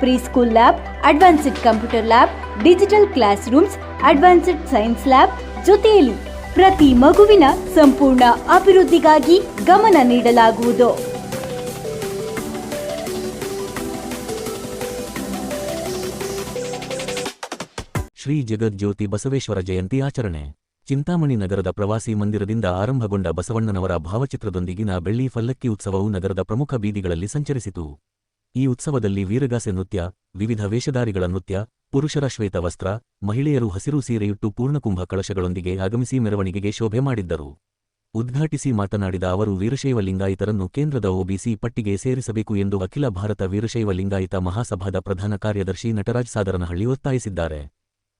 pre school lab advanced computer lab digital class rooms advanced science lab ಜೊತೆಯಲ್ಲಿ ಪ್ರತಿ ಮಗುವಿನ ಸಂಪೂರ್ಣ ಅಭಿವೃದ್ಧಿಗಾಗಿ ಗಮನ ನೀಡಲಾಗುವುದು. ಶ್ರೀ ಜಗಜ್ಯೋತಿ ಬಸವೇಶ್ವರ ಜಯಂತಿ ಆಚರಣೆ. ಚಿಂತಾಮಣಿ ನಗರದ ಪ್ರವಾಸಿ ಮಂದಿರದಿಂದ ಆರಂಭಗೊಂಡ ಬಸವಣ್ಣನವರ ಭಾವಚಿತ್ರದೊಂದಿಗಿನ ಬೆಳ್ಳಿ ಫಲ್ಲಕ್ಕಿ ಉತ್ಸವವು ನಗರದ ಪ್ರಮುಖ ಬೀದಿಗಳಲ್ಲಿ ಸಂಚರಿಸಿತು. ಈ ಉತ್ಸವದಲ್ಲಿ ವೀರಗಾಸೆ ನೃತ್ಯ, ವಿವಿಧ ವೇಷಧಾರಿಗಳ ನೃತ್ಯ, ಪುರುಷರ ಶ್ವೇತ ವಸ್ತ್ರ, ಮಹಿಳೆಯರು ಹಸಿರು ಸೀರೆಯುಟ್ಟು ಪೂರ್ಣಕುಂಭ ಕಳಶಗಳೊಂದಿಗೆ ಆಗಮಿಸಿ ಮೆರವಣಿಗೆಗೆ ಶೋಭೆ ಮಾಡಿದ್ದರು. ಉದ್ಘಾಟಿಸಿ ಮಾತನಾಡಿದ ಅವರು, ವೀರಶೈವ ಲಿಂಗಾಯತರನ್ನು ಕೇಂದ್ರದ ಒಬಿಸಿ ಪಟ್ಟಿಗೆ ಸೇರಿಸಬೇಕು ಎಂದು ಅಖಿಲ ಭಾರತ ವೀರಶೈವ ಲಿಂಗಾಯತ ಮಹಾಸಭಾದ ಪ್ರಧಾನ ಕಾರ್ಯದರ್ಶಿ ನಟರಾಜ್ ಸಾದರನಹಳ್ಳಿ ಒತ್ತಾಯಿಸಿದ್ದಾರೆ.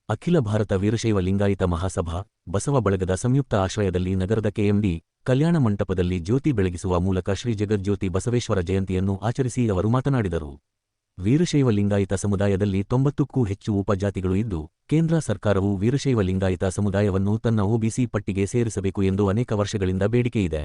ಅಖಿಲ ಭಾರತ ವೀರಶೈವ ಲಿಂಗಾಯಿತ ಮಹಾಸಭಾ, ಬಸವ ಬಳಗದ ಸಂಯುಕ್ತ ಆಶ್ರಯದಲ್ಲಿ ನಗರದ ಕೆಎಂಡಿ ಕಲ್ಯಾಣ ಮಂಟಪದಲ್ಲಿ ಜ್ಯೋತಿ ಬೆಳಗಿಸುವ ಮೂಲಕ ಶ್ರೀ ಜಗಜ್ಯೋತಿ ಬಸವೇಶ್ವರ ಜಯಂತಿಯನ್ನು ಆಚರಿಸಿ ಅವರು ಮಾತನಾಡಿದರು. ವೀರಶೈವ ಲಿಂಗಾಯತ ಸಮುದಾಯದಲ್ಲಿ ತೊಂಬತ್ತಕ್ಕೂ ಹೆಚ್ಚು ಉಪಜಾತಿಗಳು ಇದ್ದು, ಕೇಂದ್ರ ಸರ್ಕಾರವು ವೀರಶೈವ ಲಿಂಗಾಯತ ಸಮುದಾಯವನ್ನು ತನ್ನ ಒಬಿಸಿ ಪಟ್ಟಿಗೆ ಸೇರಿಸಬೇಕು ಎಂದು ಅನೇಕ ವರ್ಷಗಳಿಂದ ಬೇಡಿಕೆಯಿದೆ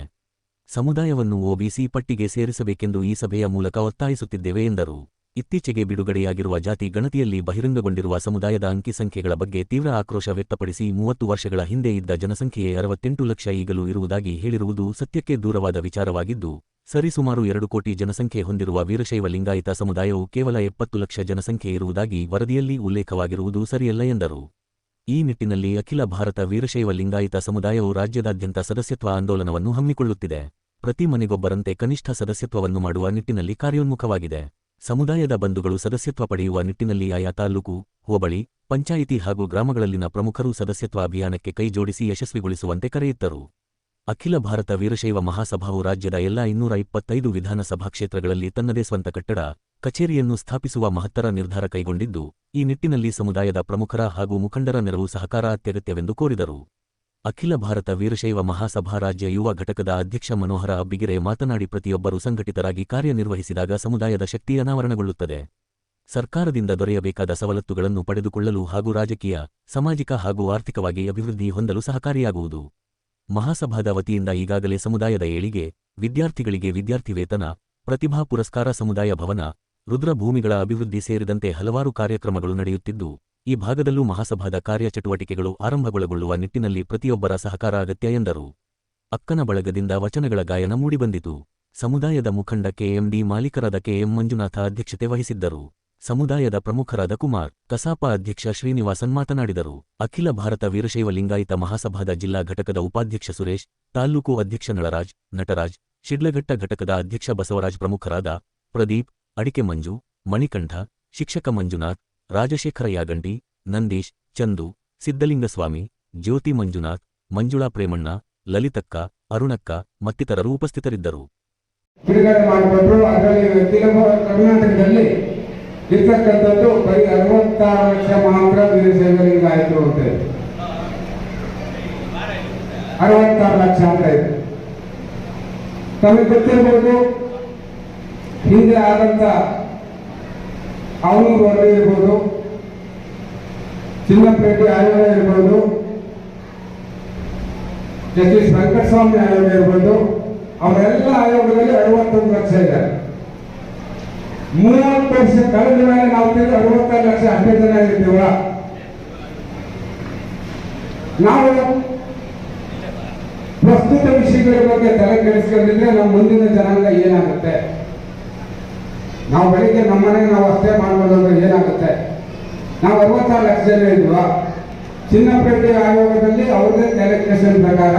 ಸಮುದಾಯವನ್ನು ಒಬಿಸಿ ಪಟ್ಟಿಗೆ ಸೇರಿಸಬೇಕೆಂದು ಈ ಸಭೆಯ ಮೂಲಕ ಒತ್ತಾಯಿಸುತ್ತಿದ್ದೇವೆ ಎಂದರು. ಇತ್ತೀಚೆಗೆ ಬಿಡುಗಡೆಯಾಗಿರುವ ಜಾತಿ ಗಣತಿಯಲ್ಲಿ ಬಹಿರಂಗಗೊಂಡಿರುವ ಸಮುದಾಯದ ಅಂಕಿಸಂಖ್ಯೆಗಳ ಬಗ್ಗೆ ತೀವ್ರ ಆಕ್ರೋಶ ವ್ಯಕ್ತಪಡಿಸಿ ಮೂವತ್ತು ವರ್ಷಗಳ ಹಿಂದೆ ಇದ್ದ ಜನಸಂಖ್ಯೆಯೇ ಅರವತ್ತೆಂಟು ಲಕ್ಷ ಈಗಲೂ ಇರುವುದಾಗಿ ಹೇಳಿರುವುದು ಸತ್ಯಕ್ಕೆ ದೂರವಾದ ವಿಚಾರವಾಗಿದ್ದು, ಸರಿಸುಮಾರು ಎರಡು ಕೋಟಿ ಜನಸಂಖ್ಯೆ ಹೊಂದಿರುವ ವೀರಶೈವ ಲಿಂಗಾಯತ ಸಮುದಾಯವು ಕೇವಲ ಎಪ್ಪತ್ತು ಲಕ್ಷ ಜನಸಂಖ್ಯೆ ಇರುವುದಾಗಿ ವರದಿಯಲ್ಲಿ ಉಲ್ಲೇಖವಾಗಿರುವುದು ಸರಿಯಲ್ಲ ಎಂದರು. ಈ ನಿಟ್ಟಿನಲ್ಲಿ ಅಖಿಲ ಭಾರತ ವೀರಶೈವ ಲಿಂಗಾಯತ ಸಮುದಾಯವು ರಾಜ್ಯದಾದ್ಯಂತ ಸದಸ್ಯತ್ವ ಆಂದೋಲನವನ್ನು ಹಮ್ಮಿಕೊಳ್ಳುತ್ತಿದೆ. ಪ್ರತಿ ಮನೆಗೊಬ್ಬರಂತೆ ಕನಿಷ್ಠ ಸದಸ್ಯತ್ವವನ್ನು ಮಾಡುವ ನಿಟ್ಟಿನಲ್ಲಿ ಕಾರ್ಯೋನ್ಮುಖವಾಗಿದೆ. ಸಮುದಾಯದ ಬಂಧುಗಳು ಸದಸ್ಯತ್ವ ಪಡೆಯುವ ನಿಟ್ಟಿನಲ್ಲಿ ಆಯಾ ತಾಲೂಕು, ಹೋಬಳಿ, ಪಂಚಾಯಿತಿ ಹಾಗೂ ಗ್ರಾಮಗಳಲ್ಲಿನ ಪ್ರಮುಖರು ಸದಸ್ಯತ್ವ ಅಭಿಯಾನಕ್ಕೆ ಕೈಜೋಡಿಸಿ ಯಶಸ್ವಿಗೊಳಿಸುವಂತೆ ಕರೆಯಿತ್ತರು. ಅಖಿಲ ಭಾರತ ವೀರಶೈವ ಮಹಾಸಭಾವು ರಾಜ್ಯದ ಎಲ್ಲಾ ಇನ್ನೂರ ಇಪ್ಪತ್ತೈದು ವಿಧಾನಸಭಾ ಕ್ಷೇತ್ರಗಳಲ್ಲಿ ತನ್ನದೇ ಸ್ವಂತ ಕಟ್ಟಡ, ಕಚೇರಿಯನ್ನು ಸ್ಥಾಪಿಸುವ ಮಹತ್ತರ ನಿರ್ಧಾರ ಕೈಗೊಂಡಿದ್ದು, ಈ ನಿಟ್ಟಿನಲ್ಲಿ ಸಮುದಾಯದ ಪ್ರಮುಖರ ಹಾಗೂ ಮುಖಂಡರ ನೆರವು ಸಹಕಾರ ಅತ್ಯಗತ್ಯವೆಂದು ಕೋರಿದರು. ಅಖಿಲ ಭಾರತ ವೀರಶೈವ ಮಹಾಸಭಾ ರಾಜ್ಯ ಯುವ ಘಟಕದ ಅಧ್ಯಕ್ಷ ಮನೋಹರ ಅಬ್ಬಿಗೆರೆ ಮಾತನಾಡಿ ಪ್ರತಿಯೊಬ್ಬರು ಸಂಘಟಿತರಾಗಿ ಕಾರ್ಯನಿರ್ವಹಿಸಿದಾಗ ಸಮುದಾಯದ ಶಕ್ತಿ ಅನಾವರಣಗೊಳ್ಳುತ್ತದೆ. ಸರ್ಕಾರದಿಂದ ದೊರೆಯಬೇಕಾದ ಸವಲತ್ತುಗಳನ್ನು ಪಡೆದುಕೊಳ್ಳಲು ಹಾಗೂ ರಾಜಕೀಯ, ಸಾಮಾಜಿಕ ಹಾಗೂ ಆರ್ಥಿಕವಾಗಿ ಅಭಿವೃದ್ಧಿ ಹೊಂದಲು ಸಹಕಾರಿಯಾಗುವುದು. ಮಹಾಸಭಾದ ವತಿಯಿಂದ ಈಗಾಗಲೇ ಸಮುದಾಯದ ಏಳಿಗೆ, ವಿದ್ಯಾರ್ಥಿಗಳಿಗೆ ವಿದ್ಯಾರ್ಥಿ ವೇತನ ಪ್ರತಿಭಾ ಪುರಸ್ಕಾರ ಸಮುದಾಯ ಭವನ, ರುದ್ರಭೂಮಿಗಳ ಅಭಿವೃದ್ಧಿ ಸೇರಿದಂತೆ ಹಲವಾರು ಕಾರ್ಯಕ್ರಮಗಳು ನಡೆಯುತ್ತಿದ್ದು ಈ ಭಾಗದಲ್ಲೂ ಮಹಾಸಭಾದ ಕಾರ್ಯಚಟುವಟಿಕೆಗಳು ಆರಂಭಗೊಳಗೊಳ್ಳುವ ನಿಟ್ಟಿನಲ್ಲಿ ಪ್ರತಿಯೊಬ್ಬರ ಸಹಕಾರ ಅಗತ್ಯ ಎಂದರು. ಅಕ್ಕನ ಬಳಗದಿಂದ ವಚನಗಳ ಗಾಯನ ಮೂಡಿಬಂದಿತು. ಸಮುದಾಯದ ಮುಖಂಡ ಕೆಎಂಡಿ ಮಾಲೀಕರಾದ ಕೆಎಂ ಮಂಜುನಾಥ ಅಧ್ಯಕ್ಷತೆ ವಹಿಸಿದ್ದರು. ಸಮುದಾಯದ ಪ್ರಮುಖರಾದ ಕುಮಾರ್, ಕಸಾಪ ಅಧ್ಯಕ್ಷ ಶ್ರೀನಿವಾಸನ್ ಮಾತನಾಡಿದರು. ಅಖಿಲ ಭಾರತ ವೀರಶೈವ ಲಿಂಗಾಯಿತ ಮಹಾಸಭಾದ ಜಿಲ್ಲಾ ಘಟಕದ ಉಪಾಧ್ಯಕ್ಷ ಸುರೇಶ್, ತಾಲ್ಲೂಕು ಅಧ್ಯಕ್ಷ ನಳರಾಜ್, ನಟರಾಜ್, ಶಿಡ್ಲಘಟ್ಟ ಘಟಕದ ಅಧ್ಯಕ್ಷ ಬಸವರಾಜ್ ಪ್ರಮುಖರಾದ ಪ್ರದೀಪ್, ಅಡಿಕೆ ಮಂಜು, ಮಣಿಕಂಠ, ಶಿಕ್ಷಕ ಮಂಜುನಾಥ್ ರಾಜಶೇಖರ ಯಾಗಂಟಿ ನಂದೀಶ್, ಚಂದು ಸಿದ್ದಲಿಂಗಸ್ವಾಮಿ ಜ್ಯೋತಿ ಮಂಜುನಾಥ್, ಮಂಜುಳಾ ಪ್ರೇಮಣ್ಣ, ಲಲಿತಕ್ಕ, ಅರುಣಕ್ಕ ಮತ್ತಿತರರು ಉಪಸ್ಥಿತರಿದ್ದರು. ಬಿಡುಗಡೆ ಮಾಡಿಕೊಂಡು ಅದರಲ್ಲಿ ಕರ್ನಾಟಕದಲ್ಲಿ ಇರ್ತಕ್ಕಂಥದ್ದು ಬರೀ ಅರವತ್ತಾರು ಲಕ್ಷ ಮಾತ್ರ ವೀರಶೈವ ಲಿಂಗಾಯತರು ಅಂತ ಇದೆ ಅರವತ್ತಾರು ಲಕ್ಷ ಅಂತ ಇದೆ ತಮಗೆ ಗೊತ್ತಿರಬಹುದು ಹಿಂದೆ ಆದಂತ ಅವನೂರು ವರದಿ ಇರ್ಬೋದು. ಚಿನ್ನಪೇಟೆ ಆಯೋಗ ಇರ್ಬೋದು. ಜಸ್ಟಿಸ್ ವೆಂಕಟಸ್ವಾಮಿ ಆಯೋಗ ಇರ್ಬೋದು. ಅವರೆಲ್ಲ ಆಯೋಗದಲ್ಲಿ ಅರವತ್ತೊಂದು ಲಕ್ಷ ಇದೆ. ಮೂವತ್ತು ವರ್ಷ ಕಳೆದ ಮೇಲೆ ನಾವು ತಿಳಿದು ಅರವತ್ತೈದು ಲಕ್ಷ ಅಷ್ಟೇ ಜನ ನಾವು ಪ್ರಸ್ತುತ ವಿಷಯಗಳ ಬಗ್ಗೆ ತಲೆ ಕೆಡಿಸ್ಕೊಂಡಿದ್ರೆ ನಮ್ಮ ಮುಂದಿನ ಜನಾಂಗ ಏನಾಗುತ್ತೆ? ನಾವು ಬೆಳಿಗ್ಗೆ ನಮ್ಮನೆಗೆ ನಾವು ಅಷ್ಟೇ ಮಾಡ್ಬೋದು ಅಂದ್ರೆ ಏನಾಗುತ್ತೆ? ನಾವು ಅರವತ್ತಾರು ಲಕ್ಷ ಜನ ಇದ್ವ? ಚಿನ್ನಪೇಟೆ ಆಯೋಗದಲ್ಲಿ ಅವ್ರದೇ ಕ್ಯಾಲ್ಕುಲೇಷನ್ ಪ್ರಕಾರ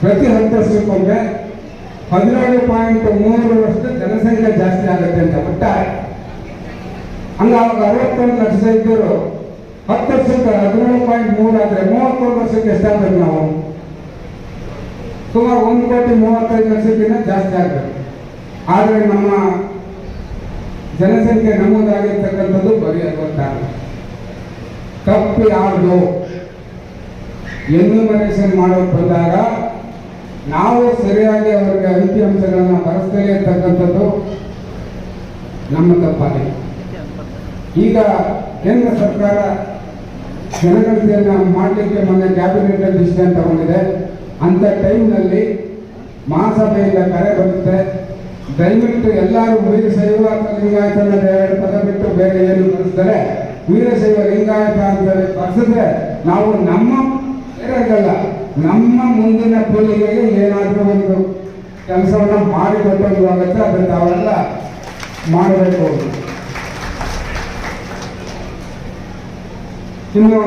ಪ್ರತಿ ಹತ್ತು ವರ್ಷಕ್ಕೊಮ್ಮೆ ಹದಿನೇಳು ಪಾಯಿಂಟ್ ಮೂರರಷ್ಟು ಜನಸಂಖ್ಯೆ ಜಾಸ್ತಿ ಆಗುತ್ತೆ ಅಂತ ಒಟ್ಟಾರೆ. ಅವಾಗ ಅರವತ್ತೊಂದು ಲಕ್ಷ ಇದ್ದರು ಹತ್ತು ವರ್ಷಕ್ಕೆ ಹದಿನೇಳು ಪಾಯಿಂಟ್ ಮೂರು ಆದರೆ ಮೂವತ್ತೊಂದು ವರ್ಷಕ್ಕೆ ಎಷ್ಟಾಗ್ಬೇಕು ನಾವು? ಸುಮಾರು ಒಂದು ಕೋಟಿ ಮೂವತ್ತೈದು ಲಕ್ಷಕ್ಕಿಂತ ಜಾಸ್ತಿ ಆಗ್ಬೇಕು. ಆದರೆ ನಮ್ಮ ಜನಸಂಖ್ಯೆ ನಮೂದಾಗಿರ್ತಕ್ಕಂಥದ್ದು ಬರೀ ಅರವತ್ತಾರು ತಪ್ಪು ಯಾವುದು ಎನ್ಯುಮರೇಷನ್ ಮಾಡೋಕೆ ಬಂದಾಗ ನಾವು ಸರಿಯಾಗಿ ಅವರಿಗೆ ಅಂಕಿಅಂಶಗಳನ್ನು ಬರೆಸದೇ ಇರ್ತಕ್ಕಂಥದ್ದು ನಮ್ಮ ತಪ್ಪಾಗಿದೆ. ಈಗ ಕೇಂದ್ರ ಸರ್ಕಾರ ಜನಗಣತಿಯನ್ನು ಮಾಡಲಿಕ್ಕೆ ಮೊನ್ನೆ ಕ್ಯಾಬಿನೆಟ್ ಡಿಸಿಷನ್ ತಗೊಂಡಿದೆ. ಅಂತ ಟೈಮ್ನಲ್ಲಿ ಮಹಾಸಭೆಯಿಂದ ಕರೆ ಬರುತ್ತೆ ದಯವಿಟ್ಟು ಎಲ್ಲರೂ ವೀರಶೈವ ಲಿಂಗಾಯತನ ಎರಡು ಪದ ಬಿಟ್ಟು ಬೇರೆ ಏನು ಕಲಿಸ್ತಾರೆ ವೀರಶೈವ ಲಿಂಗಾಯತ ಅಂತ ಬರ್ಸಿದ್ರೆ ನಾವು ನಮ್ಮ ಬೇರೆಗಲ್ಲ ನಮ್ಮ ಮುಂದಿನ ಪೀಳಿಗೆಗೆ ಏನಾದರೂ ಒಂದು ಕೆಲಸವನ್ನು ಮಾಡಿಕೊಟ್ಟು ಆಗುತ್ತೆ ಅದನ್ನು ತಾವೆಲ್ಲ ಮಾಡಬೇಕು. ಇನ್ನು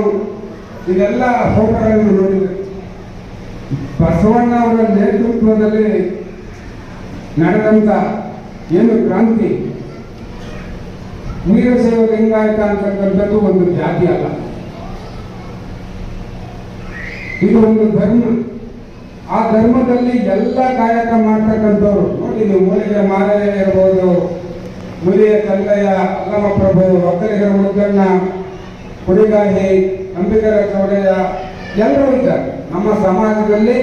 ಇದೆಲ್ಲ ಫೋಟೋಗಳನ್ನು ನೋಡಿದೆ. ಬಸವಣ್ಣ ಅವರ ನೇತೃತ್ವದಲ್ಲಿ ನಡೆದಂತ ಏನು ಕ್ರಾಂತಿ ವೀರಶೈವ ಲಿಂಗಾಯತ ಅಂತಕ್ಕಂಥದ್ದು ಒಂದು ಜಾತಿ ಅಲ್ಲ. ಇದು ಒಂದು ಧರ್ಮ. ಆ ಧರ್ಮದಲ್ಲಿ ಎಲ್ಲ ಕಾಯಕ ಮಾಡ್ತಕ್ಕಂಥವ್ರು. ನೋಡಿ ನೀವು ಮೂಲಿಗೆ ಮಾರಯ್ಯ ಇರ್ಬೋದು ಮುಲಿಯ ತಂದೆಯ ಅಲ್ಲಮ ಪ್ರಭು ಒಕ್ಕಲಿಗರ ಮುದ್ದಣ್ಣ ಕುಡಿಗಾಹಿ ಅಂಬಿಕರ ಚೌಡಯ್ಯ ಎಲ್ಲರೂ ಇದ್ದಾರೆ. ನಮ್ಮ ಸಮಾಜದಲ್ಲಿ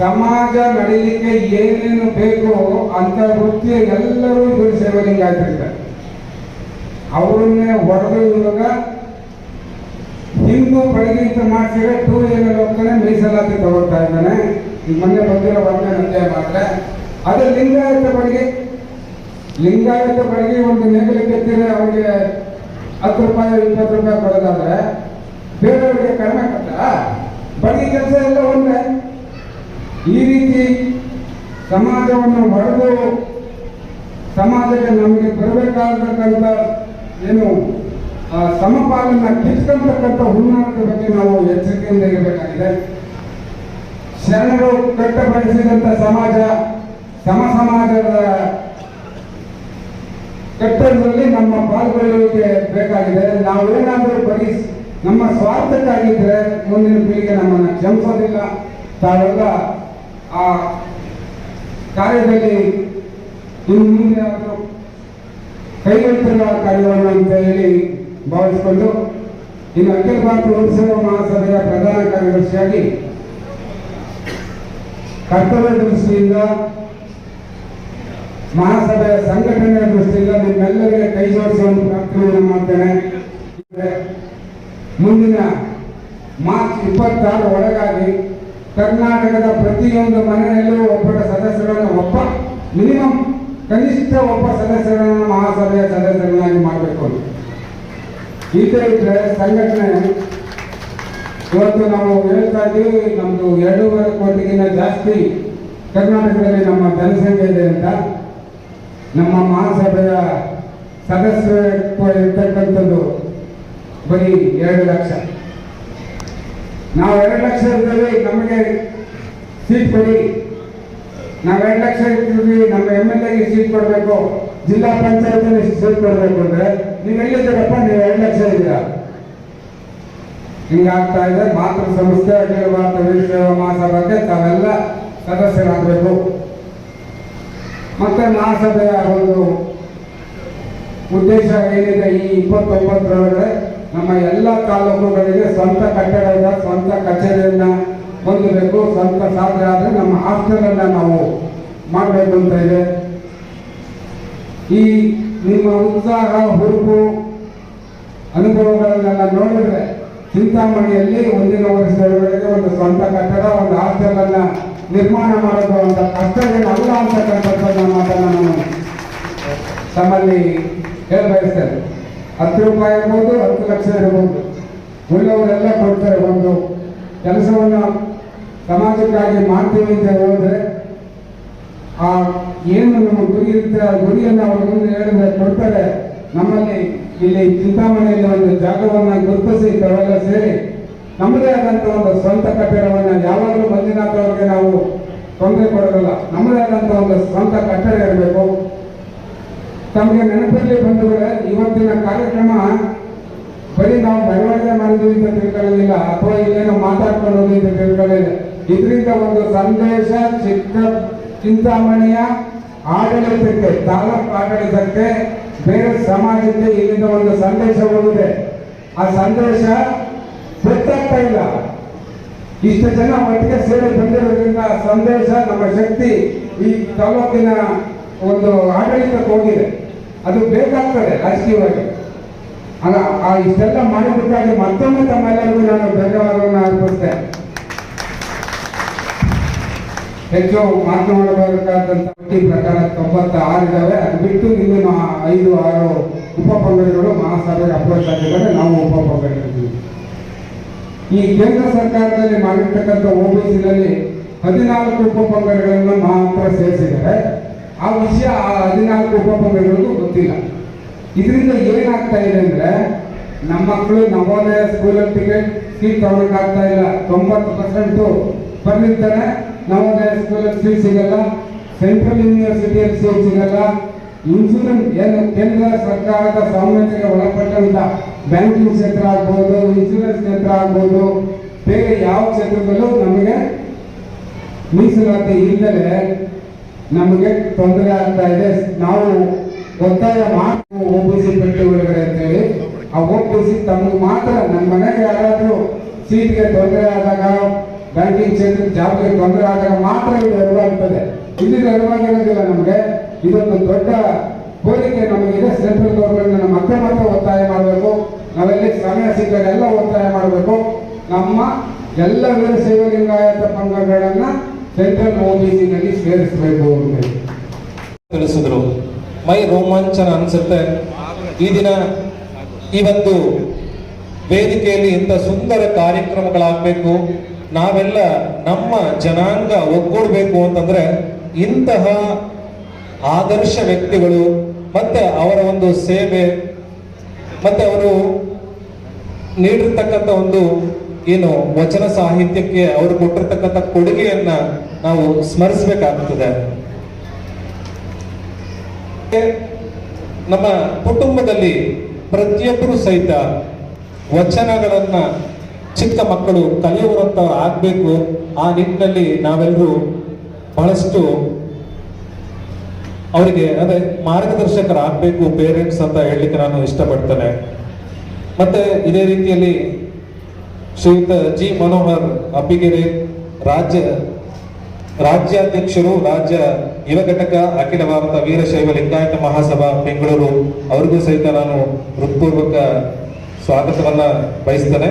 ಸಮಾಜ ನಡೀಲಿಕ್ಕೆ ಏನೇನು ಬೇಕೋ ಅಂತ ವೃತ್ತಿಯ ಎಲ್ಲರೂ ಗುರು ಸೇವಲಿಂಗಾಯ್ತಿರ್ತಾರೆ ಅವರನ್ನೇ ಹೊಡೆದು ಇವಾಗ ಹಿಂದೂ ಬೆಳಗಿಂತ ಮಾಡಿಸಿದ್ರೆ ಟೂ ವೀಲರ್ ಹೋಗ್ತಾನೆ, ಮೀಸಲಾತಿ ತಗೋತಾ ಇದ್ದಾನೆ. ಈಗ ಮೊನ್ನೆ ಬಂದಿರೋ ಒಂದೇ ನಂದೇ ಮಾತ್ರ. ಅದು ಲಿಂಗಾಯತ ಬಳಗಿ ಲಿಂಗಾಯತ ಬಳಗಿ ಒಂದು ನೆಗಲು ಕೆತ್ತಿದ್ರೆ ಅವರಿಗೆ ಹತ್ತು ರೂಪಾಯಿ, ಇಪ್ಪತ್ತು ರೂಪಾಯಿ ಕೊಡೋದಾದ್ರೆ ಬೇರೆಯವರಿಗೆ ಕಡಿಮೆ ಕೊಟ್ಟ ಬಡಗಿ ಕೆಲಸ ಎಲ್ಲ ಒಂದೇ. ಈ ರೀತಿ ಸಮಾಜವನ್ನು ಹೊಡೆದು ಸಮಾಜಕ್ಕೆ ನಮಗೆ ಬರಬೇಕಾಗತಕ್ಕಂಥ ಏನು ಆ, ಸಮಪಾಲನ್ನ ಕಿಚ್ಕಂತಕ್ಕಂಥ ಹುನ್ನಾರದ ಬಗ್ಗೆ ನಾವು ಎಚ್ಚರಿಕೆಯಿಂದ ಇರಬೇಕಾಗಿದೆ ಶರಣರು ಕಟ್ಟಬಡಿಸಿದಂಥ ಸಮಾಜ ಸಮ ಸಮಾಜದ ಕಟ್ಟಡದಲ್ಲಿ ನಮ್ಮ ಪಾಲ್ಗೊಳ್ಳುವಿಕೆ ಬೇಕಾಗಿದೆ. ನಾವೇನಾದರೂ ಬರೀ ನಮ್ಮ ಸ್ವಾರ್ಥಕ್ಕಾಗಿದ್ದರೆ ಮುಂದಿನ ಪೀಳಿಗೆ ನಮ್ಮನ್ನು ಕ್ಷಮಿಸೋದಿಲ್ಲ. ತಾವೆಲ್ಲ ಆ ಕಾರ್ಯದಲ್ಲಿ ಇನ್ನು ಮುಂದೆ ಕೈಗೆತ್ತಿರುವ ಕಾರ್ಯವನ್ನು ಅಂತ ಹೇಳಿ ಭಾವಿಸಿಕೊಂಡು ಇನ್ನು ಅಖಿಲ ಭಾರತ ಉತ್ಸವ ಮಹಾಸಭೆಯ ಪ್ರಧಾನ ಕಾರ್ಯದರ್ಶಿಯಾಗಿ ಕರ್ತವ್ಯ ದೃಷ್ಟಿಯಿಂದ, ಮಹಾಸಭೆಯ ಸಂಘಟನೆಯ ದೃಷ್ಟಿಯಿಂದ ನಿಮ್ಮೆಲ್ಲರಿಗೆ ಕೈ ಜೋಡಿಸುವಂತ ಪ್ರಾರ್ಥನೆಯನ್ನು ಮಾಡ್ತೇನೆ. ಮುಂದಿನ ಮಾರ್ಚ್ ಇಪ್ಪತ್ತಾರು ಒಳಗಾಗಿ ಕರ್ನಾಟಕದ ಪ್ರತಿಯೊಂದು ಮನೆಯಲ್ಲೂ ಒಬ್ಬರ ಸದಸ್ಯರನ್ನು ಒಬ್ಬ ಮಿನಿಮಮ್ ಕನಿಷ್ಠ ಒಬ್ಬ ಸದಸ್ಯರನ್ನು ಮಹಾಸಭೆಯ ಸದಸ್ಯರನ್ನಾಗಿ ಮಾಡಬೇಕು ಅಂತ. ಥರ ಇದ್ರೆ ಸಂಘಟನೆ ಇವತ್ತು ನಾವು ಹೇಳ್ತಾ ಇದ್ದೀವಿ, ನಮ್ದು ಎರಡೂವರೆ ಕೋಟಿಗಿಂತ ಜಾಸ್ತಿ ಕರ್ನಾಟಕದಲ್ಲಿ ನಮ್ಮ ಜನಸಂಖ್ಯೆ ಇದೆ ಅಂತ. ನಮ್ಮ ಮಹಾಸಭೆಯ ಸದಸ್ಯತ್ವ ಇರ್ತಕ್ಕಂಥದ್ದು ಬರೀ ಎರಡು ಲಕ್ಷ. ನಾವು ಎರಡು ಲಕ್ಷ ಇದ್ದೀವಿ ನಮಗೆ ಸೀಟ್ ಕೊಡಿ. ನಾವು ಎರಡು ಲಕ್ಷ ಇದ್ದೀವಿ ನಮ್ಮ ಎಂ ಎಲ್ ಎಗೆ ಸೀಟ್ ಕೊಡಬೇಕು. ಜಿಲ್ಲಾ ಪಂಚಾಯತ್ ಸೀಟ್ ಕೊಡಬೇಕು ಅಂದ್ರೆ ನೀವು ಎಲ್ಲಿದ್ದೀರಪ್ಪ? ನೀವು ಎರಡು ಲಕ್ಷ ಇದ್ದೀರಾ? ಹಿಂಗಾಗ್ತಾ ಇದೆ. ಮಾತೃ ಸಂಸ್ಥೆ ಅಖಿಲ ಭಾರತ ವೀರಶೈವ ಮಹಾಸಭಾಕ್ಕೆ ತಾವೆಲ್ಲ ಸದಸ್ಯರಾಗಬೇಕು. ಮತ್ತೆ ಮಹಾಸಭೆಯ ಒಂದು ಉದ್ದೇಶ ಏನಿದೆ ಈ ಇಪ್ಪತ್ತೊಂಬತ್ತರೊಳಗಡೆ? ನಮ್ಮ ಎಲ್ಲ ತಾಲೂಕುಗಳಿಗೆ ಸ್ವಂತ ಕಟ್ಟಡದ ಸ್ವಂತ ಕಚೇರಿಯನ್ನ ಹೊಂದಬೇಕು. ಸ್ವಂತ ಸಾಧ್ಯ ಆದರೆ ನಮ್ಮ ಹಾಸ್ಟೆಲನ್ನ ನಾವು ಮಾಡಬೇಕು ಅಂತ ಇದೆ. ಈ ನಿಮ್ಮ ಉತ್ಸಾಹ, ಹುರುಪು ಅನುಭವಗಳನ್ನೆಲ್ಲ ನೋಡಿದ್ರೆ ಚಿಂತಾಮಣಿಯಲ್ಲಿ ಮುಂದಿನ ವರ್ಷಗಳಿಗೆ ಒಂದು ಸ್ವಂತ ಕಟ್ಟಡ, ಒಂದು ಹಾಸ್ಟೆಲ್ ಅನ್ನ ನಿರ್ಮಾಣ ಮಾಡೋದು ಅಂತ ಕಷ್ಟವೇನು ಅಲ್ಲ ಅಂತಕ್ಕಂಥದ್ದನ್ನ ಮಾತನ್ನ ನಾನು ತಮ್ಮಲ್ಲಿ ಹೇಳ ಬಯಸ್ತೇನೆ ಹತ್ತು ರೂಪಾಯಿ ಇರ್ಬೋದು, ಹತ್ತು ಲಕ್ಷ ಇರ್ಬೋದು. ಉಳ್ಳವರೆಲ್ಲ ಕೊಡ್ತಾರೆ ಒಂದು ಕೆಲಸವನ್ನು ಸಮಾಜಕ್ಕಾಗಿ ಮಾಡ್ತೀವಿ ಅಂತ ಹೇಳಿದ್ರೆ, ಆ ಏನು ನಮ್ಮ ಗುರಿ ಇರುತ್ತೆ ಆ ಗುರಿಯನ್ನು ಅವ್ರ ಮುಂದೆ ಹೇಳಿದ್ರೆ ಕೊಡ್ತಾರೆ. ನಮ್ಮಲ್ಲಿ ಇಲ್ಲಿ ಚಿಂತಾಮಣಿಯಲ್ಲಿ ಒಂದು ಜಾಗವನ್ನು ಗುರುತಿಸಿ, ತಾವೆಲ್ಲ ಸೇರಿ, ನಮ್ಮದೇ ಆದಂಥ ಒಂದು ಸ್ವಂತ ಕಟ್ಟಡವನ್ನು ಯಾವಾಗಲೂ ಮಂಜುನಾಥ್ ಅವ್ರಿಗೆ ನಾವು ತೊಂದರೆ ಕೊಡೋದಿಲ್ಲ. ನಮ್ಮದೇ ಆದಂಥ ಒಂದು ಸ್ವಂತ ಕಟ್ಟಡ ಇರಬೇಕು. ತಮಗೆ ನೆನಪಲ್ಲಿ ಬಂಧುಗಳೇ, ಇವತ್ತಿನ ಕಾರ್ಯಕ್ರಮ ಬರೀ ನಾವು ಬೆಳವಣಿಗೆ ಮಾಡಿದ್ವಿ ಅಂತ ತಿಳ್ಕೊಳ್ಳಲಿಲ್ಲ ಅಥವಾ ಇಲ್ಲೇನೋ ಮಾತಾಡ್ಕೊಂಡು ಅಂತ ತಿಳ್ಕೊಳ್ಳಿಲ್ಲ. ಇದರಿಂದ ಒಂದು ಸಂದೇಶ, ಚಿಕ್ಕ ಚಿಂತಾಮಣಿಯ ಆಡಳಿತಕ್ಕೆ, ತಾಲೂಕು ಆಡಳಿತಕ್ಕೆ, ಬೇರೆ ಸಮಾಜಕ್ಕೆ ಇಲ್ಲಿಂದ ಒಂದು ಸಂದೇಶ ಹೋಗಿದೆ. ಆ ಸಂದೇಶ ಗೊತ್ತಾಗ್ತಾ ಇಲ್ಲ. ಇಷ್ಟು ಜನ ಒಟ್ಟಿಗೆ ಸೇರಿ ಬಂದಿರೋದ್ರಿಂದ ಸಂದೇಶ, ನಮ್ಮ ಶಕ್ತಿ ಈ ತಾಲೂಕಿನ ಒಂದು ಆಡಳಿತಕ್ಕೆ ಹೋಗಿದೆ. ಅದು ಬೇಕಾಗ್ತದೆ ರಾಜಕೀಯವಾಗಿ ಅಲ್ಲ, ಆ ಇಷ್ಟೆಲ್ಲ ಮಾಡಿದ್ದಕ್ಕಾಗಿ ಮತ್ತೊಮ್ಮೆ ತಮ್ಮೆಲ್ಲರಿಗೂ ನಾನು ಧನ್ಯವಾದವನ್ನು ಅರ್ಪಿಸ್ತೇನೆ. ಹೆಚ್ಚು ಮಾತನಾಡಬೇಕಾದಂತ ಪಟ್ಟಿ ಪ್ರಕಾರ ತೊಂಬತ್ತ ಆರು ಇದ್ದಾವೆ ಅದು ಬಿಟ್ಟು ಇನ್ನು ಐದು, ಆರು ಉಪಪಂಗಡಗಳು ಮಹಾಸಭೆಗೆ ಅಪ್ರೋಚ್ ಆಗಿದ್ದಾರೆ ನಾವು ಉಪಪಂಗಡಿದ್ದೀವಿ ಈ ಕೇಂದ್ರ ಸರ್ಕಾರದಲ್ಲಿ ಮಾಡಿರ್ತಕ್ಕಂಥ ಓಬಿಸಿನಲ್ಲಿ ಹದಿನಾಲ್ಕು ಉಪಪಂಗಡಗಳನ್ನು ಮಾತ್ರ ಸೇರಿಸಿದ್ದಾರೆ. ಆ ವಿಷಯ ಆ ಹದಿನಾಲ್ಕು ಉಪಪಂಗಡಗಳಿಗೂ ಗೊತ್ತಿಲ್ಲ. ಇದರಿಂದ ಏನಾಗ್ತಾ ಇದೆ ಅಂದ್ರೆ ನಮ್ಮ ಮಕ್ಕಳು ನವೋದಯ ಸ್ಕೂಲಲ್ಲಿ ಟಿಕೆಟ್ ಸೀಟ್ ತಗೊಳಕ್ಕಾಗ್ತಾ ಇಲ್ಲ. ತೊಂಬತ್ತು ಪರ್ಸೆಂಟು ಬಂದಿರ್ತಾರೆ. ನವೋದಯ ಸ್ಕೂಲಲ್ಲಿ ಸೀಟ್ ಸಿಗಲ್ಲ. ಸೆಂಟ್ರಲ್ ಯೂನಿವರ್ಸಿಟಿಯಲ್ಲಿ ಸೀಟ್ ಸಿಗಲ್ಲ. ಇನ್ಸೂರೆನ್ಸ್ ಏನು ಕೇಂದ್ರ ಸರ್ಕಾರದ ಸೌಮ್ಯತೆಗೆ ಒಳಪಟ್ಟಂತ ಬ್ಯಾಂಕಿಂಗ್ ಕ್ಷೇತ್ರ ಆಗ್ಬೋದು ಇನ್ಸೂರೆನ್ಸ್ ಕ್ಷೇತ್ರ ಆಗ್ಬೋದು, ಬೇರೆ ಯಾವ ಕ್ಷೇತ್ರದಲ್ಲೂ ನಮಗೆ ಮೀಸಲಾತಿ ಇಲ್ಲದೆ ನಮಗೆ ತೊಂದರೆ ಆಗ್ತಾ ಇದೆ. ನಾವು ಒತ್ತಾಯ ಮಾಡಿ ಒಬಿಸಿ ಪಟ್ಟಿ ಒಳಗಡೆ ಅಂತೇಳಿ. ಆ ಒಬ್ಬಿಸಿ ತಮಗೆ ಮಾತ್ರ ನಮ್ಮ ಮನೆಗೆ ಯಾರಾದರೂ ಸೀಟ್ಗೆ ತೊಂದರೆ ಆದಾಗ, ಬ್ಯಾಂಕಿಂಗ್ ಕ್ಷೇತ್ರ ಜಾಬ್ಗೆ ತೊಂದರೆ ಆದಾಗ ಮಾತ್ರ ಇದು ಅರಿವಾಗ್ತದೆ ಇಲ್ಲಿ ಅರಿವಾಗಿರೋದಿಲ್ಲ ನಮಗೆ. ಇದೊಂದು ದೊಡ್ಡ ಕೋರಿಕೆ ನಮಗಿದೆ ಸೆಂಟ್ರಲ್ ಗೌರ್ಮೆಂಟ್ ಮತ್ತೆ ಮಾತ್ರ ಒತ್ತಾಯ ಮಾಡಬೇಕು. ನಾವೆಲ್ಲಿ ಸಮಯ ಸಿಕ್ಕಾಗೆಲ್ಲ ಒತ್ತಾಯ ಮಾಡಬೇಕು. ನಮ್ಮ ಎಲ್ಲ ಸೇವಾ ಲಿಂಗಾಯತ ಪಂಗಡಗಳನ್ನ ಸೆಂಟ್ರಲ್ ಓಬಿಸಿನಲ್ಲಿ ಸೇರಿಸಬೇಕು. ತಿಳಿಸಿದ್ರು. ಮೈ ರೋಮಾಂಚನ ಅನ್ಸುತ್ತೆ. ಈ ದಿನ ಈ ಒಂದು ವೇದಿಕೆಯಲ್ಲಿ ಇಂಥ ಸುಂದರ ಕಾರ್ಯಕ್ರಮಗಳಾಗಬೇಕು. ನಾವೆಲ್ಲ ನಮ್ಮ ಜನಾಂಗ ಒಗ್ಗೂಡಬೇಕು ಅಂತಂದ್ರೆ ಇಂತಹ ಆದರ್ಶ ವ್ಯಕ್ತಿಗಳು ಮತ್ತೆ ಅವರ ಒಂದು ಸೇವೆ, ಮತ್ತೆ ಅವರು ನೀಡಿರ್ತಕ್ಕಂಥ ಒಂದು ಏನು ವಚನ ಸಾಹಿತ್ಯಕ್ಕೆ ಅವರು ಕೊಟ್ಟಿರ್ತಕ್ಕಂಥ ಕೊಡುಗೆಯನ್ನ ನಾವು ಸ್ಮರಿಸಬೇಕಾಗ್ತದೆ. ನಮ್ಮ ಕುಟುಂಬದಲ್ಲಿ ಪ್ರತಿಯೊಬ್ಬರು ಸಹಿತ ವಚನಗಳನ್ನ ಚಿಕ್ಕ ಮಕ್ಕಳು ಕಲಿಯುವಂಥವ್ರು ಆಗ್ಬೇಕು, ಆ ನಿಟ್ಟಿನಲ್ಲಿ ನಾವೆಲ್ಲರೂ ಬಹಳಷ್ಟು ಅವರಿಗೆ ಅದೇ ಮಾರ್ಗದರ್ಶಕರಾಗಬೇಕು, ಪೇರೆಂಟ್ಸ್ ಅಂತ ಹೇಳಲಿಕ್ಕೆ ನಾನು ಇಷ್ಟಪಡ್ತೇನೆ. ಮತ್ತೆ ಇದೇ ರೀತಿಯಲ್ಲಿ ಶ್ರೀಯುತ ಜಿ ಮನೋಹರ್ ಅಬ್ಬಿಗೆರೆ ರಾಜ್ಯ ರಾಜ್ಯಾಧ್ಯಕ್ಷರು, ರಾಜ್ಯ ಯುವ ಘಟಕ, ಅಖಿಲ ಭಾರತ ವೀರಶೈವ ಲಿಂಗಾಯತ ಮಹಾಸಭಾ ಬೆಂಗಳೂರು ಅವರಿಗೂ ಸಹಿತ ನಾನು ಹೃತ್ಪೂರ್ವಕ ಸ್ವಾಗತವನ್ನ ಬಯಸ್ತೇನೆ.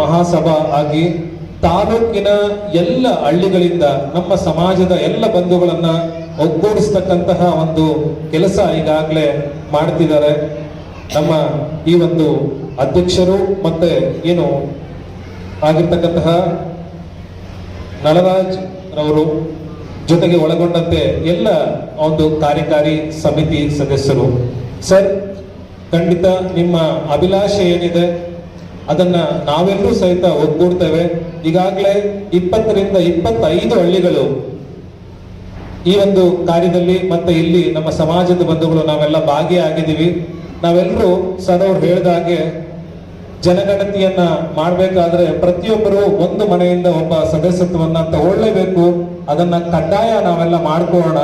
ಮಹಾಸಭಾ ಆಗಿ ತಾಲೂಕಿನ ಎಲ್ಲ ಹಳ್ಳಿಗಳಿಂದ ನಮ್ಮ ಸಮಾಜದ ಎಲ್ಲ ಬಂಧುಗಳನ್ನ ಒಗ್ಗೂಡಿಸ್ತಕ್ಕಂತಹ ಒಂದು ಕೆಲಸ ಈಗಾಗಲೇ ಮಾಡ್ತಿದ್ದಾರೆ. ನಮ್ಮ ಈ ಒಂದು ಅಧ್ಯಕ್ಷರು ಮತ್ತೆ ಏನು ಆಗಿರ್ತಕ್ಕಂತಹ ನಳರಾಜ್ ರವರು ಜೊತೆಗೆ ಒಳಗೊಂಡಂತೆ ಎಲ್ಲ ಒಂದು ಕಾರ್ಯಕಾರಿ ಸಮಿತಿ ಸದಸ್ಯರು. ಸರ್, ಖಂಡಿತ ನಿಮ್ಮ ಅಭಿಲಾಷೆ ಏನಿದೆ ಅದನ್ನ ನಾವೆಲ್ಲರೂ ಸಹಿತ ಒಗ್ಗೂಡ್ತೇವೆ. ಈಗಾಗಲೇ ಇಪ್ಪತ್ತರಿಂದ ಇಪ್ಪತ್ತೈದು ಹಳ್ಳಿಗಳು ಈ ಒಂದು ಕಾರ್ಯದಲ್ಲಿ ಮತ್ತೆ ಇಲ್ಲಿ ನಮ್ಮ ಸಮಾಜದ ಬಂಧುಗಳು ನಾವೆಲ್ಲ ಭಾಗಿಯಾಗಿದ್ದೀವಿ. ನಾವೆಲ್ಲರೂ ಸರ್ ಅವ್ರು ಹೇಳಿದಾಗೆ ಜನಗಣತಿಯನ್ನ ಮಾಡಬೇಕಾದ್ರೆ ಪ್ರತಿಯೊಬ್ಬರು ಒಂದು ಮನೆಯಿಂದ ಒಬ್ಬ ಸದಸ್ಯತ್ವವನ್ನ ತಗೊಳ್ಳೇಬೇಕು. ಅದನ್ನ ಕಡ್ಡಾಯ ನಾವೆಲ್ಲ ಮಾಡ್ಕೊಳ್ಳೋಣ.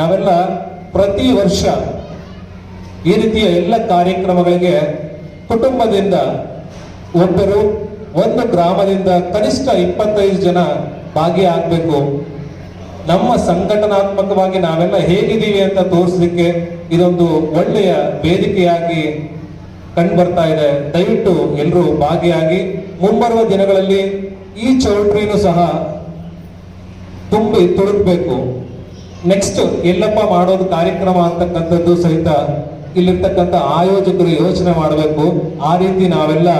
ನಾವೆಲ್ಲ ಪ್ರತಿ ವರ್ಷ ಈ ರೀತಿಯ ಎಲ್ಲ ಕಾರ್ಯಕ್ರಮಗಳಿಗೆ ಕುಟುಂಬದಿಂದ ಒಬ್ಬರು ಒಂದು ಗ್ರಾಮದಿಂದ ಕನಿಷ್ಠ ಇಪ್ಪತ್ತೈದು ಜನ ಭಾಗಿಯಾಗಬೇಕು ನಮ್ಮ ಸಂಘಟನಾತ್ಮಕವಾಗಿ ನಾವೆಲ್ಲ ಹೇಗಿದ್ದೀವಿ ಅಂತ ತೋರಿಸಲಿಕ್ಕೆ ಇದೊಂದು ಒಳ್ಳೆಯ ವೇದಿಕೆಯಾಗಿ ಕಂಡು ಬರ್ತಾ ಇದೆ. ದಯವಿಟ್ಟು ಎಲ್ಲರೂ ಭಾಗಿಯಾಗಿ ಮುಂಬರುವ ದಿನಗಳಲ್ಲಿ ಈ ಚೌಲ್ಟ್ರಿನೂ ಸಹ ತುಂಬಿ ತುಳುಕ್ಬೇಕು ನೆಕ್ಸ್ಟ್ ಎಲ್ಲಪ್ಪ ಮಾಡೋದು ಕಾರ್ಯಕ್ರಮ ಅಂತಕ್ಕಂಥದ್ದು ಸಹಿತ ಇಲ್ಲಿರ್ತಕ್ಕಂಥ ಆಯೋಜಕರು ಯೋಚನೆ ಮಾಡಬೇಕು. ಆ ರೀತಿ ನಾವೆಲ್ಲ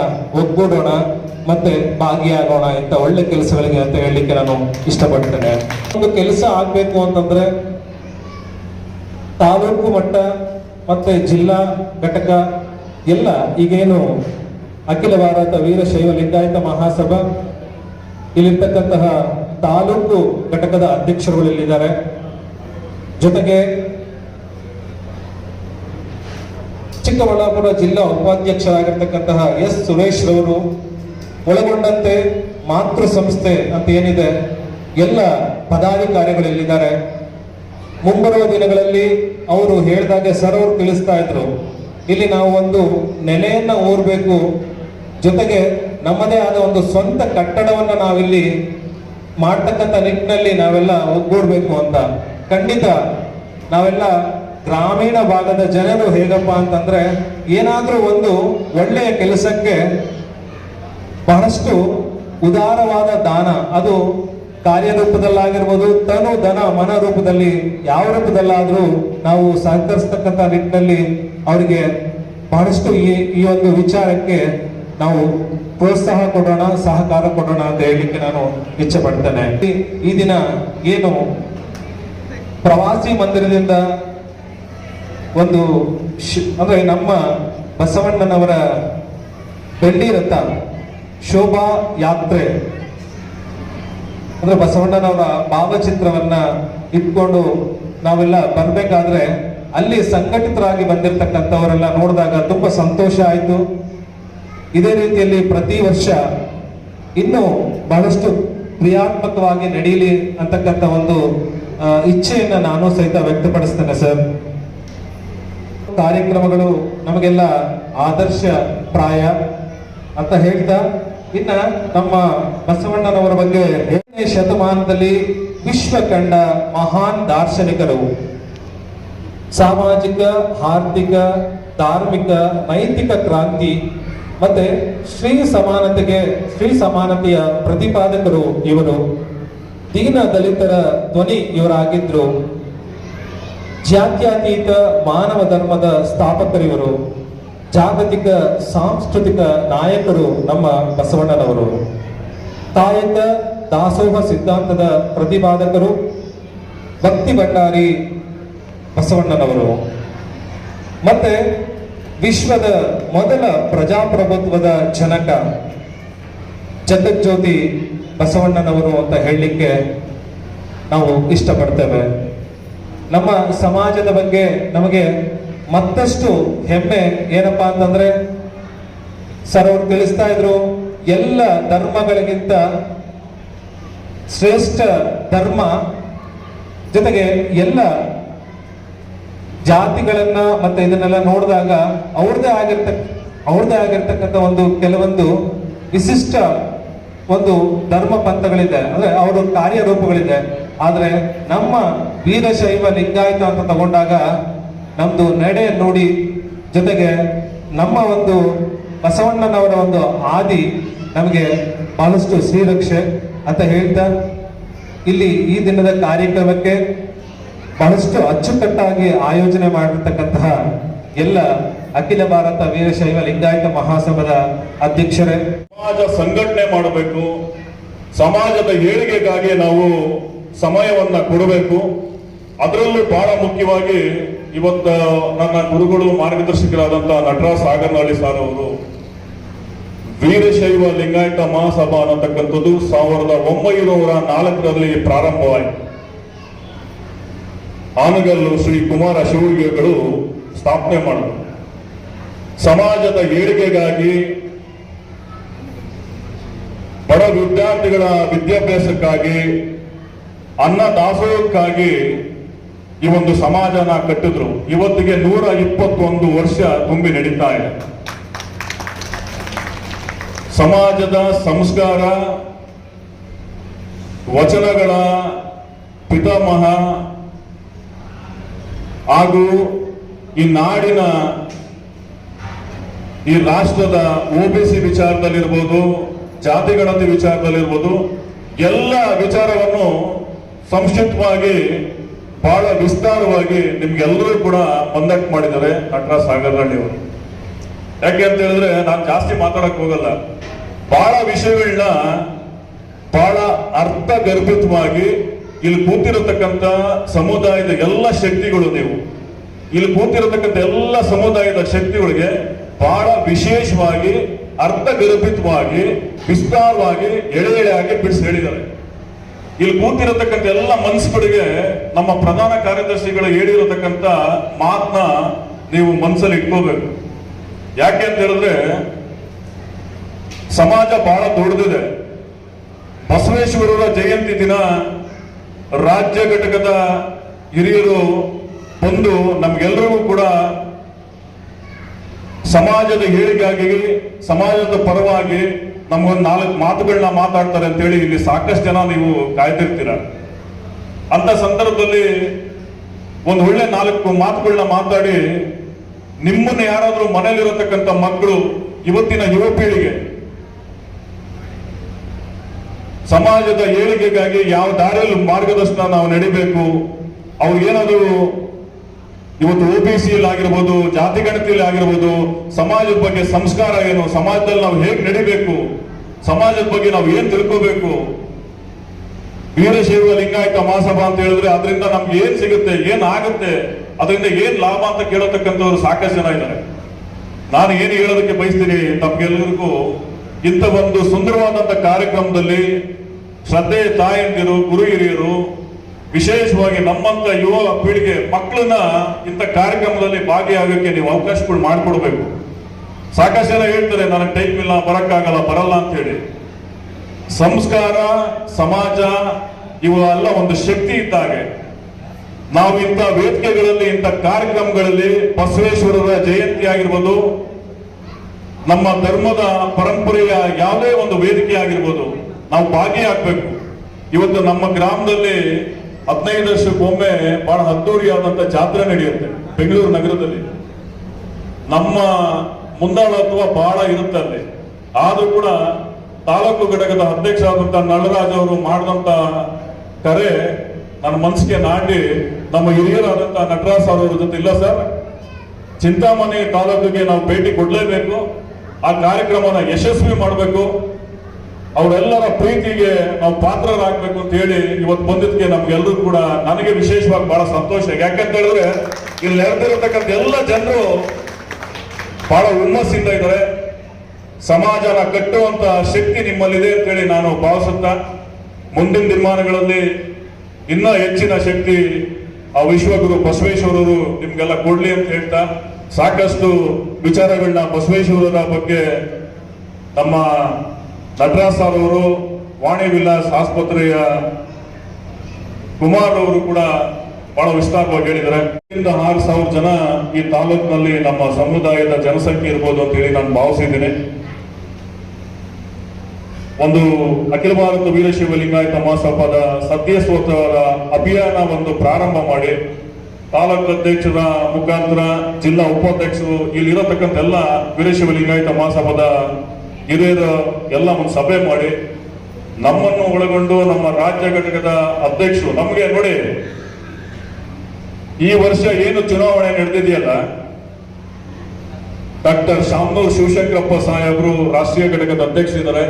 ಒಗ್ಗೂಡೋಣ ಮತ್ತೆ ಭಾಗಿಯಾಗೋಣ ಇಂಥ ಒಳ್ಳೆ ಕೆಲಸಗಳಿಗೆ ಅಂತ ಹೇಳಲಿಕ್ಕೆ ನಾನು ಇಷ್ಟಪಡ್ತೇನೆ. ಒಂದು ಕೆಲಸ ಆಗ್ಬೇಕು ಅಂತಂದ್ರೆ ತಾಲೂಕು ಮಟ್ಟ ಮತ್ತೆ ಜಿಲ್ಲಾ ಘಟಕ ಎಲ್ಲ ಈಗೇನು ಅಖಿಲ ಭಾರತ ವೀರಶೈವ ಲಿಂಗಾಯತ ಮಹಾಸಭಾ, ಇಲ್ಲಿರ್ತಕ್ಕಂತಹ ತಾಲೂಕು ಘಟಕದ ಅಧ್ಯಕ್ಷರುಗಳು ಇಲ್ಲಿದ್ದಾರೆ ಜೊತೆಗೆ ಚಿಕ್ಕಬಳ್ಳಾಪುರ ಜಿಲ್ಲಾ ಉಪಾಧ್ಯಕ್ಷರಾಗಿರ್ತಕ್ಕಂತಹ ಎಸ್ ಸುರೇಶ್ ರವರು ಒಳಗೊಂಡಂತೆ ಮಾತೃ ಸಂಸ್ಥೆ ಅಂತ ಏನಿದೆ, ಎಲ್ಲ ಪದಾಧಿಕಾರಿಗಳು ಇಲ್ಲಿದ್ದಾರೆ ಮುಂಬರುವ ದಿನಗಳಲ್ಲಿ ಅವರು ಹೇಳಿದಾಗೆ ಸರ್ ಅವರು ತಿಳಿಸ್ತಾ ಇದ್ರು. ಇಲ್ಲಿ ನಾವು ಒಂದು ನೆಲೆಯನ್ನ ಊರಬೇಕು ಜೊತೆಗೆ ನಮ್ಮದೇ ಆದ ಒಂದು ಸ್ವಂತ ಕಟ್ಟಡವನ್ನ ನಾವಿಲ್ಲಿ ಮಾಡ್ತಕ್ಕಂಥ ನಿಟ್ಟಿನಲ್ಲಿ ನಾವೆಲ್ಲ ಒಗ್ಗೂಡ್ಬೇಕು ಅಂತ. ಖಂಡಿತ ನಾವೆಲ್ಲ ಗ್ರಾಮೀಣ ಭಾಗದ ಜನರು ಹೇಗಪ್ಪ ಅಂತಂದ್ರೆ ಏನಾದರೂ ಒಂದು ಒಳ್ಳೆಯ ಕೆಲಸಕ್ಕೆ ಬಹಳಷ್ಟು ಉದಾರವಾದ ದಾನ. ಅದು ಕಾರ್ಯರೂಪದಲ್ಲಾಗಿರ್ಬೋದು, ತನು ಧನ ಮನ ರೂಪದಲ್ಲಿ ಯಾವ ರೂಪದಲ್ಲಾದರೂ ನಾವು ಸಹಕರಿಸ್ತಕ್ಕಂಥ ನಿಟ್ಟಿನಲ್ಲಿ ಅವರಿಗೆ ಬಹಳಷ್ಟು ಈ ಈ ಒಂದು ವಿಚಾರಕ್ಕೆ ನಾವು ಪ್ರೋತ್ಸಾಹ ಕೊಡೋಣ, ಸಹಕಾರ ಕೊಡೋಣ ಅಂತ ಹೇಳಲಿಕ್ಕೆ ನಾನು ಇಚ್ಛೆ ಪಡ್ತೇನೆ. ಈ- ದಿನ ಏನು ಪ್ರವಾಸಿ ಮಂದಿರದಿಂದ ಒಂದು ಅಂದ್ರೆ ನಮ್ಮ ಬಸವಣ್ಣನವರ ಬೆಳ್ಳಿ ರಥ ಶೋಭಾ ಯಾತ್ರೆ, ಅಂದ್ರೆ ಬಸವಣ್ಣನವರ ಭಾವಚಿತ್ರವನ್ನ ಇಟ್ಕೊಂಡು ನಾವೆಲ್ಲ ಬರ್ಬೇಕಾದ್ರೆ ಅಲ್ಲಿ ಸಂಘಟಿತರಾಗಿ ಬಂದಿರತಕ್ಕಂಥವರೆಲ್ಲ ನೋಡಿದಾಗ ತುಂಬಾ ಸಂತೋಷ ಆಯಿತು. ಇದೇ ರೀತಿಯಲ್ಲಿ ಪ್ರತಿ ವರ್ಷ ಇನ್ನೂ ಬಹಳಷ್ಟು ಕ್ರಿಯಾತ್ಮಕವಾಗಿ ನಡೀಲಿ ಅಂತಕ್ಕಂಥ ಒಂದು ಇಚ್ಛೆಯನ್ನು ನಾನು ಸಹಿತ ವ್ಯಕ್ತಪಡಿಸ್ತೇನೆ ಸರ್. ಕಾರ್ಯಕ್ರಮಗಳು ನಮಗೆಲ್ಲ ಆದರ್ಶ ಪ್ರಾಯ ಅಂತ ಹೇಳ್ತಾ, ಇನ್ನ ನಮ್ಮ ಬಸವಣ್ಣನವರ ಬಗ್ಗೆ ಏಳನೇ ಶತಮಾನದಲ್ಲಿ ವಿಶ್ವ ಕಂಡ ಮಹಾನ್ ದಾರ್ಶನಿಕರು. ಸಾಮಾಜಿಕ, ಆರ್ಥಿಕ, ಧಾರ್ಮಿಕ, ನೈತಿಕ ಕ್ರಾಂತಿ ಮತ್ತೆ ಶ್ರೀ ಸಮಾನತೆಗೆ, ಶ್ರೀ ಸಮಾನತೆಯ ಪ್ರತಿಪಾದಕರು ಇವರು. ದೀನ ದಲಿತರ ಧ್ವನಿ ಇವರಾಗಿದ್ರು. ಜಾತ್ಯತೀತ ಮಾನವ ಧರ್ಮದ ಸ್ಥಾಪಕರಿವರು. ಜಾಗತಿಕ, ಸಾಂಸ್ಕೃತಿಕ ನಾಯಕರು ನಮ್ಮ ಬಸವಣ್ಣನವರು. ಕಾಯಕ ದಾಸೋಹ ಸಿದ್ಧಾಂತದ ಪ್ರತಿಪಾದಕರು. ಭಕ್ತಿ ಭಂಡಾರಿ ಬಸವಣ್ಣನವರು. ಮತ್ತೆ ವಿಶ್ವದ ಮೊದಲ ಪ್ರಜಾಪ್ರಭುತ್ವದ ಜನಕ ಜಗಜ್ಯೋತಿ ಬಸವಣ್ಣನವರು ಅಂತ ಹೇಳಲಿಕ್ಕೆ ನಾವು ಇಷ್ಟಪಡ್ತೇವೆ. ನಮ್ಮ ಸಮಾಜದ ಬಗ್ಗೆ ನಮಗೆ ಮತ್ತಷ್ಟು ಹೆಮ್ಮೆ ಏನಪ್ಪಾ ಅಂತಂದ್ರೆ ಸರ್ ಅವರು ತಿಳಿಸ್ತಾ ಇದ್ರು, ಎಲ್ಲ ಧರ್ಮಗಳಿಗಿಂತ ಶ್ರೇಷ್ಠ ಧರ್ಮ ಜೊತೆಗೆ ಎಲ್ಲ ಜಾತಿಗಳನ್ನ ಮತ್ತೆ ಇದನ್ನೆಲ್ಲ ನೋಡಿದಾಗ ಅವ್ರದ್ದೇ ಆಗಿರ್ತ, ಅವ್ರದ್ದೇ ಆಗಿರ್ತಕ್ಕಂಥ ಒಂದು ಕೆಲವೊಂದು ವಿಶಿಷ್ಟ ಒಂದು ಧರ್ಮ ಪಂಥಗಳಿದೆ. ಅಂದ್ರೆ ಅವರ ಕಾರ್ಯರೂಪಗಳಿದೆ ಆದ್ರೆ ನಮ್ಮ ವೀರಶೈವ ಲಿಂಗಾಯತ ಅಂತ ತಗೊಂಡಾಗ ನಮ್ದು ನಡೆ ನೋಡಿ ಜೊತೆಗೆ ನಮ್ಮ ಒಂದು ಬಸವಣ್ಣನವರ ಒಂದು ಆದಿ ನಮಗೆ ಬಹಳಷ್ಟು ಶ್ರೀರಕ್ಷೆ ಅಂತ ಹೇಳ್ತಾ, ಇಲ್ಲಿ ಈ ದಿನದ ಕಾರ್ಯಕ್ರಮಕ್ಕೆ ಬಹಳಷ್ಟು ಅಚ್ಚುಕಟ್ಟಾಗಿ ಆಯೋಜನೆ ಮಾಡಿರ್ತಕ್ಕಂತಹ ಎಲ್ಲ ಅಖಿಲ ಭಾರತ ವೀರಶೈವ ಲಿಂಗಾಯತ ಮಹಾಸಭಾದ ಅಧ್ಯಕ್ಷರೇ. ಸಮಾಜ ಸಂಘಟನೆ ಮಾಡಬೇಕು. ಸಮಾಜದ ಏಳಿಗೆಗಾಗಿ ನಾವು ಸಮಯವನ್ನ ಕೊಡಬೇಕು. ಅದರಲ್ಲೂ ಬಹಳ ಮುಖ್ಯವಾಗಿ ಇವತ್ತು ನನ್ನ ಗುರುಗಳು ಮಾರ್ಗದರ್ಶಕರಾದಂತಹ ನಟರಾಜ್ ಸಾಗರ್ನಹಳ್ಳಿ ಸಾರ್ ಅವರು ವೀರಶೈವ ಲಿಂಗಾಯತ ಮಹಾಸಭಾ ಅನ್ನತಕ್ಕಂಥದ್ದು ಸಾವಿರದ ಒಂಬೈನೂರ ನಾಲ್ಕರಲ್ಲಿ ಪ್ರಾರಂಭವಾಯಿತು. ಆನಗಲ್ಲು ಶ್ರೀ ಕುಮಾರ ಶಿವಯೋಗಿಗಳು ಸ್ಥಾಪನೆ ಮಾಡಿದರು. ಸಮಾಜದ ಏಳಿಗೆಗಾಗಿ ಬಡ ವಿದ್ಯಾರ್ಥಿಗಳ ವಿದ್ಯಾಭ್ಯಾಸಕ್ಕಾಗಿ, ಅನ್ನ ದಾಸೋಹಕ್ಕಾಗಿ ಈ ಒಂದು ಸಮಾಜನ ಕಟ್ಟಿದ್ರು. ಇವತ್ತಿಗೆ ನೂರ ಇಪ್ಪತ್ತೊಂದು ವರ್ಷ ತುಂಬಿ ನಡೀತಾ ಇದೆ. ಸಮಾಜದ ಸಂಸ್ಕಾರ, ವಚನಗಳ ಪಿತಾಮಹ ಹಾಗೂ ಈ ನಾಡಿನ ಈ ರಾಷ್ಟ್ರದ ಒಬಿಸಿ ವಿಚಾರದಲ್ಲಿರ್ಬೋದು, ಜಾತಿಗಣತಿ ವಿಚಾರದಲ್ಲಿರ್ಬೋದು, ಎಲ್ಲ ವಿಚಾರವನ್ನು ಸಂಕ್ಷಿಪ್ತವಾಗಿ, ಬಹಳ ವಿಸ್ತಾರವಾಗಿ ನಿಮ್ಗೆಲ್ಲರೂ ಕೂಡ ಮಂದಟ್ ಮಾಡಿದ್ದಾರೆ ನಟರ ಅವರು. ಯಾಕೆ ಅಂತ ಹೇಳಿದ್ರೆ, ನಾನು ಜಾಸ್ತಿ ಮಾತಾಡಕ್ ಹೋಗಲ್ಲ. ಬಹಳ ವಿಷಯಗಳನ್ನ ಬಹಳ ಅರ್ಥಗರ್ಭಿತವಾಗಿ ಇಲ್ಲಿ ಕೂತಿರತಕ್ಕಂತ ಸಮುದಾಯದ ಎಲ್ಲ ಶಕ್ತಿಗಳು ನೀವು. ಇಲ್ಲಿ ಕೂತಿರತಕ್ಕಂಥ ಎಲ್ಲ ಸಮುದಾಯದ ಶಕ್ತಿಗಳಿಗೆ ಬಹಳ ವಿಶೇಷವಾಗಿ, ಅರ್ಥಗರ್ಭಿತವಾಗಿ, ವಿಸ್ತಾರವಾಗಿ ಎಳೆ ಎಳೆಯಾಗಿ ಬಿಡಿಸಿ ಹೇಳಿದ್ದಾರೆ. ಇಲ್ಲಿ ಕೂತಿರತಕ್ಕಂಥ ಎಲ್ಲ ಮನಸ್ಸುಗಳಿಗೆ, ನಮ್ಮ ಪ್ರಧಾನ ಕಾರ್ಯದರ್ಶಿಗಳು ಹೇಳಿರತಕ್ಕಂಥ ಮಾತನ್ನ ನೀವು ಮನಸ್ಸಲ್ಲಿ ಇಟ್ಕೋಬೇಕು. ಯಾಕೆ ಅಂತ ಹೇಳಿದ್ರೆ, ಸಮಾಜ ಬಹಳ ದೊಡ್ಡದಿದೆ. ಬಸವೇಶ್ವರರ ಜಯಂತಿ ದಿನ ರಾಜ್ಯ ಘಟಕದ ಹಿರಿಯರು ಬಂದು ನಮಗೆಲ್ಲರಿಗೂ ಕೂಡ ಸಮಾಜದ ಏಳಿಗೆಗಾಗಿ ಸಮಾಜದ ಪರವಾಗಿ ನಮಗೊಂದು ನಾಲ್ಕು ಮಾತುಗಳನ್ನ ಮಾತಾಡ್ತಾರೆ ಅಂತೇಳಿ ಇಲ್ಲಿ ಸಾಕಷ್ಟು ಜನ ನೀವು ಕಾಯ್ತಿರ್ತೀರ. ಅಂತ ಸಂದರ್ಭದಲ್ಲಿ ಒಂದು ಒಳ್ಳೆ ನಾಲ್ಕು ಮಾತುಗಳನ್ನ ಮಾತಾಡಿ ನಿಮ್ಮನ್ನು ಯಾರಾದರೂ ಮನೇಲಿರತಕ್ಕಂಥ ಮಕ್ಕಳು ಇವತ್ತಿನ ಯುವ ಪೀಳಿಗೆ ಸಮಾಜದ ಏಳಿಗೆಗಾಗಿ ಯಾವ ದಾರಿಯಲ್ಲಿ ಮಾರ್ಗದರ್ಶನ ನಾವು ನಡಿಬೇಕು? ಅವ್ರಿಗೇನಾದ್ರು ಇವತ್ತು ಒ ಬಿ ಸಿಯಲ್ಲಿ ಆಗಿರ್ಬೋದು, ಜಾತಿ ಗಣತಿಯಲ್ಲಿ ಆಗಿರ್ಬೋದು, ಸಮಾಜದ ಬಗ್ಗೆ ಸಂಸ್ಕಾರ ಏನು, ಸಮಾಜದಲ್ಲಿ ನಾವು ಹೇಗೆ ನಡಿಬೇಕು? ಸಮಾಜದ ಬಗ್ಗೆ ನಾವು ಏನ್ ತಿಳ್ಕೋಬೇಕು? ವೀರಶೈವ ಲಿಂಗಾಯತ ಮಹಾಸಭಾ ಅಂತ ಹೇಳಿದ್ರೆ ಅದರಿಂದ ನಮ್ಗೆ ಏನ್ ಸಿಗುತ್ತೆ, ಏನ್ ಆಗುತ್ತೆ, ಅದರಿಂದ ಏನ್ ಲಾಭ ಅಂತ ಕೇಳತಕ್ಕಂಥವ್ರು ಸಾಕಷ್ಟು ಜನ ಇದ್ದಾರೆ. ನಾನು ಏನು ಹೇಳೋದಕ್ಕೆ ಬಯಸ್ತೀನಿ ತಮ್ಗೆಲ್ಲರಿಗೂ ಇಂಥ ಒಂದು ಸುಂದರವಾದಂತ ಕಾರ್ಯಕ್ರಮದಲ್ಲಿ ಶ್ರದ್ಧೆ ತಾಯಂದಿರು ಗುರು ಹಿರಿಯರು ವಿಶೇಷವಾಗಿ ನಮ್ಮಂತ ಯುವ ಪೀಳಿಗೆ ಮಕ್ಕಳನ್ನ ಇಂಥ ಕಾರ್ಯಕ್ರಮದಲ್ಲಿ ಭಾಗಿಯಾಗಕ್ಕೆ ನೀವು ಅವಕಾಶಗಳು ಮಾಡಿಕೊಡ್ಬೇಕು. ಸಾಕಷ್ಟು ಜನ ಹೇಳ್ತಾರೆ, ನನಗೆ ಟೈಮ್ ಇಲ್ಲ, ಬರೋಕ್ಕಾಗಲ್ಲ, ಬರಲ್ಲ ಅಂತ ಹೇಳಿ. ಸಂಸ್ಕಾರ, ಸಮಾಜ ಇವೆಲ್ಲ ಒಂದು ಶಕ್ತಿ ಇದ್ದಾಗೆ ನಾವು ಇಂಥ ವೇದಿಕೆಗಳಲ್ಲಿ, ಇಂಥ ಕಾರ್ಯಕ್ರಮಗಳಲ್ಲಿ ಬಸವೇಶ್ವರರ ಜಯಂತಿ ಆಗಿರ್ಬೋದು, ನಮ್ಮ ಧರ್ಮದ ಪರಂಪರೆಯ ಯಾವುದೇ ಒಂದು ವೇದಿಕೆ ಆಗಿರ್ಬೋದು ನಾವು ಭಾಗಿಯಾಗಬೇಕು. ಇವತ್ತು ನಮ್ಮ ಗ್ರಾಮದಲ್ಲಿ ಹದಿನೈದು ವರ್ಷಕ್ಕೊಮ್ಮೆ ಬಹಳ ಅದ್ದೂರಿಯಾದಂಥ ಜಾತ್ರೆ ನಡೆಯುತ್ತೆ ಬೆಂಗಳೂರು ನಗರದಲ್ಲಿ. ನಮ್ಮ ಮುಂದಾಳತ್ವ ಬಹಳ ಇರುತ್ತೆ ಅಲ್ಲಿ. ಆದ್ರೂ ಕೂಡ ತಾಲೂಕು ಘಟಕದ ಅಧ್ಯಕ್ಷ ಆದಂತ ನಳರಾಜ್ ಅವರು ಮಾಡಿದಂತ ಕರೆ ನನ್ನ ಮನಸ್ಸಿಗೆ ನಾಟಿ ನಮ್ಮ ಹಿರಿಯರಾದಂತ ನಟರಾಜ್ ಸರ್ ಅವ್ರ ಜೊತೆ ಇಲ್ಲ ಸರ್. ಚಿಂತಾಮಣಿ ತಾಲೂಕಿಗೆ ನಾವು ಭೇಟಿ ಕೊಡಲೇಬೇಕು. ಆ ಕಾರ್ಯಕ್ರಮನ ಯಶಸ್ವಿ ಮಾಡಬೇಕು. ಅವರೆಲ್ಲರ ಪ್ರೀತಿಗೆ ನಾವು ಪಾತ್ರರಾಗಬೇಕು ಅಂತ ಹೇಳಿ ಇವತ್ತು ಬಂದಿದ್ದಕ್ಕೆ ನಮ್ಗೆಲ್ಲರೂ ಕೂಡ ನನಗೆ ವಿಶೇಷವಾಗಿ ಬಹಳ ಸಂತೋಷ. ಯಾಕಂತ ಹೇಳಿದ್ರೆ ಇಲ್ಲಿ ನೆರೆದಿರತಕ್ಕಂಥ ಎಲ್ಲ ಜನರು ಬಹಳ ಹುಮ್ಮಸ್ಸಿಂದ ಇದ್ದಾರೆ. ಸಮಾಜನ ಕಟ್ಟುವಂತ ಶಕ್ತಿ ನಿಮ್ಮಲ್ಲಿದೆ ಅಂತೇಳಿ ನಾನು ಭಾವಿಸುತ್ತಾ, ಮುಂದಿನ ದಿನಮಾನಗಳಲ್ಲಿ ಇನ್ನೂ ಹೆಚ್ಚಿನ ಶಕ್ತಿ ಆ ವಿಶ್ವಗುರು ಬಸವೇಶ್ವರರು ನಿಮ್ಗೆಲ್ಲ ಕೊಡ್ಲಿ ಅಂತ ಹೇಳ್ತಾ, ಸಾಕಷ್ಟು ವಿಚಾರಗಳನ್ನ ಬಸವೇಶ್ವರರ ಬಗ್ಗೆ ನಮ್ಮ ನಟರಾಜ್ ಅವರು ವಾಣಿ ವಿಲಾಸ್ ಆಸ್ಪತ್ರೆಯ ಕುಮಾರ್ ಅವರು ಕೂಡ ಬಹಳ ವಿಸ್ತಾರವಾಗಿ ಹೇಳಿದ್ದಾರೆ. ಆರು ಸಾವಿರ ಜನ ಈ ತಾಲೂಕಿನಲ್ಲಿ ನಮ್ಮ ಸಮುದಾಯದ ಜನಸಂಖ್ಯೆ ಇರ್ಬೋದು ಅಂತ ಹೇಳಿ ನಾನು ಭಾವಿಸಿದ್ದೇನೆ. ಒಂದು ಅಖಿಲ ಭಾರತ ವೀರಶೈವ ಲಿಂಗಾಯತ ಮಹಾಸಭಾದ ಸತ್ಯಸ್ವತವರ ಅಭಿಯಾನ ಒಂದು ಪ್ರಾರಂಭ ಮಾಡಿ, ತಾಲೂಕು ಅಧ್ಯಕ್ಷರ ಮುಖಾಂತರ ಜಿಲ್ಲಾ ಉಪಾಧ್ಯಕ್ಷರು ಇಲ್ಲಿರತಕ್ಕಂಥ ಎಲ್ಲ ವೀರಶೈವ ಲಿಂಗಾಯತ ಮಹಾಸಭಾದ ಹಿರಿಯರ ಎಲ್ಲ ಒಂದು ಸಭೆ ಮಾಡಿ ನಮ್ಮನ್ನು ಒಳಗೊಂಡು ನಮ್ಮ ರಾಜ್ಯ ಘಟಕದ ಅಧ್ಯಕ್ಷರು, ನಮಗೆ ನೋಡಿ, ಈ ವರ್ಷ ಏನು ಚುನಾವಣೆ ನಡೆದಿದೆಯಲ್ಲ, ಡಾಕ್ಟರ್ ಶಾಮನೂರ್ ಶಿವಶಂಕರಪ್ಪ ಸಾಹೇಬರು ರಾಷ್ಟ್ರೀಯ ಘಟಕದ ಅಧ್ಯಕ್ಷರಿದ್ದಾರೆ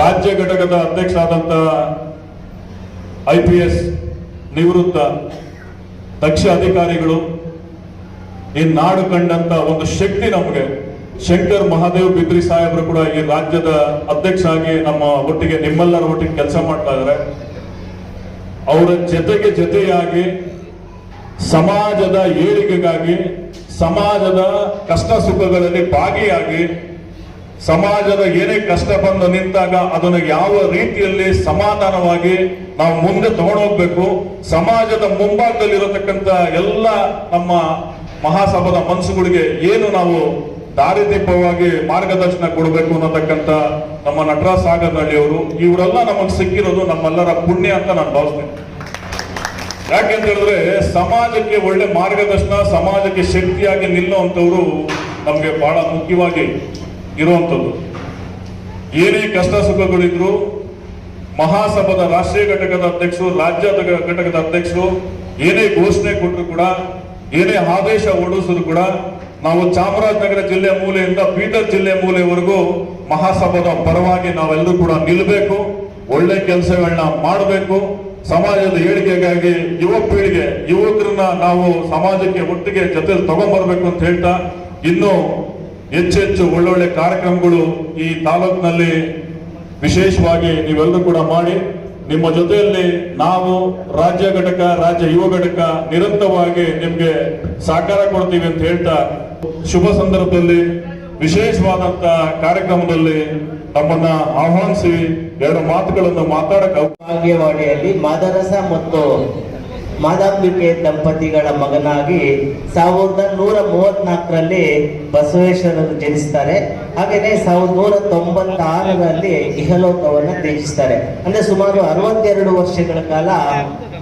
ರಾಜ್ಯ ಘಟಕದ ಅಧ್ಯಕ್ಷರಾದಂತ ಐ ಪಿ ಎಸ್ ನಿವೃತ್ತ ದಕ್ಷ ಅಧಿಕಾರಿಗಳು, ಈ ನಾಡು ಕಂಡಂತ ಒಂದು ಶಕ್ತಿ ನಮಗೆ. ಶಂಕರ್ ಮಹಾದೇವ್ ಬಿದ್ರಿ ಸಾಹೇಬರು ಕೂಡ ಈ ರಾಜ್ಯದ ಅಧ್ಯಕ್ಷ ಆಗಿ ನಮ್ಮ ಒಟ್ಟಿಗೆ ನಿಮ್ಮೆಲ್ಲರ ಒಟ್ಟಿಗೆ ಕೆಲಸ ಮಾಡ್ತಾ ಇದ್ದಾರೆ ಅವರ ಜೊತೆಗೆ ಜೊತೆಯಾಗಿ ಸಮಾಜದ ಏಳಿಗೆಗಾಗಿ, ಸಮಾಜದ ಕಷ್ಟ ಸುಖಗಳಲ್ಲಿ ಭಾಗಿಯಾಗಿ, ಸಮಾಜದ ಏನೇ ಕಷ್ಟ ಬಂದು ನಿಂತಾಗ ಅದನ್ನು ಯಾವ ರೀತಿಯಲ್ಲಿ ಸಮಾಧಾನವಾಗಿ ನಾವು ಮುಂದೆ ತಗೊಂಡೋಗ್ಬೇಕು, ಸಮಾಜದ ಮುಂಭಾಗದಲ್ಲಿರತಕ್ಕಂತ ಎಲ್ಲ ನಮ್ಮ ಮಹಾಸಭಾದ ಮನಸ್ಸುಗಳಿಗೆ ಏನು ನಾವು ದಾರಿದೀಪವಾಗಿ ಮಾರ್ಗದರ್ಶನ ಕೊಡಬೇಕು ಅನ್ನತಕ್ಕಂಥ ನಮ್ಮ ನಟರಾಜ್ ಅವರು ಇವರೆಲ್ಲ ನಮಗೆ ಸಿಕ್ಕಿರೋದು ನಮ್ಮೆಲ್ಲರ ಪುಣ್ಯ ಅಂತ ನಾನು ಭಾವಿಸ್ತೇನೆ. ಯಾಕೆಂತ ಹೇಳಿದ್ರೆ, ಸಮಾಜಕ್ಕೆ ಒಳ್ಳೆ ಮಾರ್ಗದರ್ಶನ, ಸಮಾಜಕ್ಕೆ ಶಕ್ತಿಯಾಗಿ ನಿಲ್ಲುವಂಥವ್ರು ನಮಗೆ ಬಹಳ ಮುಖ್ಯವಾಗಿ ಇರುವಂತದ್ದು ಏನೇ ಕಷ್ಟ ಸುಖಗಳಿದ್ರು ಮಹಾಸಭಾದ ರಾಷ್ಟ್ರೀಯ ಘಟಕದ ಅಧ್ಯಕ್ಷರು, ರಾಜ್ಯ ಘಟಕದ ಅಧ್ಯಕ್ಷರು, ಏನೇ ಘೋಷಣೆ ಕೊಟ್ಟರು ಕೂಡ, ಏನೇ ಆದೇಶ ಹೊರಡಿಸಿದ್ರು ಕೂಡ ನಾವು ಚಾಮರಾಜನಗರ ಜಿಲ್ಲೆ ಮೂಲೆಯಿಂದ ಬೀದರ್ ಜಿಲ್ಲೆ ಮೂಲೆವರೆಗೂ ಮಹಾಸಭಾದ ಪರವಾಗಿ ನಾವೆಲ್ಲರೂ ಕೂಡ ನಿಲ್ಲಬೇಕು ಒಳ್ಳೆ ಕೆಲಸಗಳನ್ನ ಮಾಡಬೇಕು. ಸಮಾಜದ ಏಳಿಗೆಗಾಗಿ ಯುವ ಪೀಳಿಗೆ, ಯುವಕರನ್ನ ನಾವು ಸಮಾಜಕ್ಕೆ ಒಟ್ಟಿಗೆ ಜೊತೆ ತಗೊಂಡ್ಬರ್ಬೇಕು ಅಂತ ಹೇಳ್ತಾ ಇನ್ನೂ ಹೆಚ್ಚೆಚ್ಚು ಒಳ್ಳೊಳ್ಳೆ ಕಾರ್ಯಕ್ರಮಗಳು ಈ ತಾಲೂಕಿನಲ್ಲಿ ವಿಶೇಷವಾಗಿ ನೀವೆಲ್ಲರೂ ಕೂಡ ಮಾಡಿ. ನಿಮ್ಮ ಜೊತೆಯಲ್ಲಿ ನಾವು ರಾಜ್ಯ ಘಟಕ, ರಾಜ್ಯ ಯುವ ಘಟಕ ನಿರಂತರವಾಗಿ ನಿಮಗೆ ಸಹಕಾರ ಕೊಡ್ತೀವಿ ಅಂತ ಹೇಳ್ತಾ ಶುಭ ಸಂದರ್ಭದಲ್ಲಿ, ವಿಶೇಷವಾದಂತ ಕಾರ್ಯಕ್ರಮದಲ್ಲಿ ತಮ್ಮನ್ನ ಆಹ್ವಾನಿಸಿ ಎರಡು ಮಾತುಗಳನ್ನು ಮಾತಾಡಕ್ಕೆ ಅವ- ಭಾಗ್ಯವಾಡಿಯಲ್ಲಿ ಮಾದರಸ ಮತ್ತು ಮಾದಾಂಬಿಕೆ ದಂಪತಿಗಳ ಮಗನಾಗಿ ಸಾವಿರದ ನೂರ ಮೂವತ್ನಾಲ್ಕರಲ್ಲಿ ಬಸವೇಶ್ವರರು ಜನಿಸ್ತಾರೆ. ಹಾಗೆಯೇ ಸಾವಿರದ ನೂರ ತೊಂಬತ್ತಾರರಲ್ಲಿ ಇಹಲೋಕವನ್ನು ತ್ಯಜಿಸ್ತಾರೆ. ಅಂದ್ರೆ ಸುಮಾರು ಅರವತ್ತೆರಡು ವರ್ಷಗಳ ಕಾಲ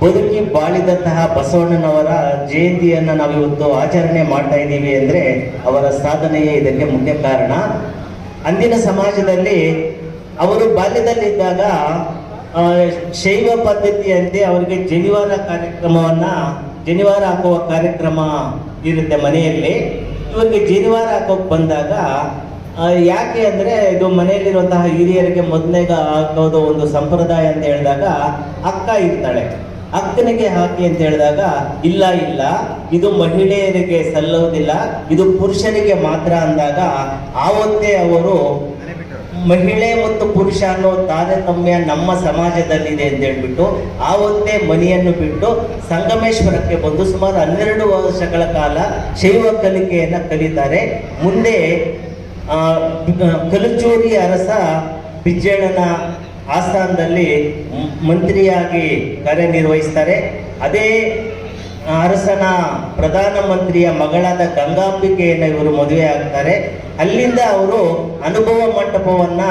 ಬದುಕಿ ಬಾಳಿದಂತಹ ಬಸವಣ್ಣನವರ ಜಯಂತಿಯನ್ನು ನಾವು ಇವತ್ತು ಆಚರಣೆ ಮಾಡ್ತಾ ಇದ್ದೀವಿ ಅಂದ್ರೆ ಅವರ ಸಾಧನೆಯೇ ಇದಕ್ಕೆ ಮುಖ್ಯ ಕಾರಣ. ಅಂದಿನ ಸಮಾಜದಲ್ಲಿ ಅವರು ಬಾಲ್ಯದಲ್ಲಿದ್ದಾಗ ಶೈವ ಪದ್ಧತಿಯಂತೆ ಅವರಿಗೆ ಜನಿವಾರ ಕಾರ್ಯಕ್ರಮವನ್ನ, ಜನಿವಾರ ಹಾಕುವ ಕಾರ್ಯಕ್ರಮ ಇರುತ್ತೆ ಮನೆಯಲ್ಲಿ. ಇವರಿಗೆ ಜನಿವಾರ ಹಾಕೋಕ್ ಬಂದಾಗ ಯಾಕೆ ಅಂದ್ರೆ ಇದು ಮನೆಯಲ್ಲಿರುವಂತಹ ಹಿರಿಯರಿಗೆ ಮೊದಲನೇಗ ಹಾಕೋದು ಒಂದು ಸಂಪ್ರದಾಯ ಅಂತ ಹೇಳಿದಾಗ ಅಕ್ಕ ಇರ್ತಾಳೆ. ಅಕ್ಕನಿಗೆ ಹಾಕಿ ಅಂತ ಹೇಳಿದಾಗ, ಇಲ್ಲ ಇಲ್ಲ, ಇದು ಮಹಿಳೆಯರಿಗೆ ಸಲ್ಲುವುದಿಲ್ಲ, ಇದು ಪುರುಷರಿಗೆ ಮಾತ್ರ ಅಂದಾಗ, ಆವತ್ತೇ ಅವರು ಮಹಿಳೆ ಮತ್ತು ಪುರುಷ ಅನ್ನೋ ತಾರತಮ್ಯ ನಮ್ಮ ಸಮಾಜದಲ್ಲಿದೆ ಅಂತ ಹೇಳ್ಬಿಟ್ಟು, ಆವತ್ತೇ ಮನೆಯನ್ನು ಬಿಟ್ಟು ಸಂಗಮೇಶ್ವರಕ್ಕೆ ಬಂದು ಸುಮಾರು ಹನ್ನೆರಡು ವರ್ಷಗಳ ಕಾಲ ಶೈವ ಕಲಿಕೆಯನ್ನು ಕಲಿತಾರೆ. ಮುಂದೆ ಕಲಚೂರಿ ಅರಸ ಬಿಜ್ಜಳನ ಆಸ್ಥಾನದಲ್ಲಿ ಮಂತ್ರಿಯಾಗಿ ಕಾರ್ಯನಿರ್ವಹಿಸ್ತಾರೆ. ಅದೇ ಅರಸನ ಪ್ರಧಾನಮಂತ್ರಿಯ ಮಗಳಾದ ಗಂಗಾಂಬಿಕೆಯನ್ನು ಇವರು ಮದುವೆ ಆಗ್ತಾರೆ. ಅಲ್ಲಿಂದ ಅವರು ಅನುಭವ ಮಂಟಪವನ್ನ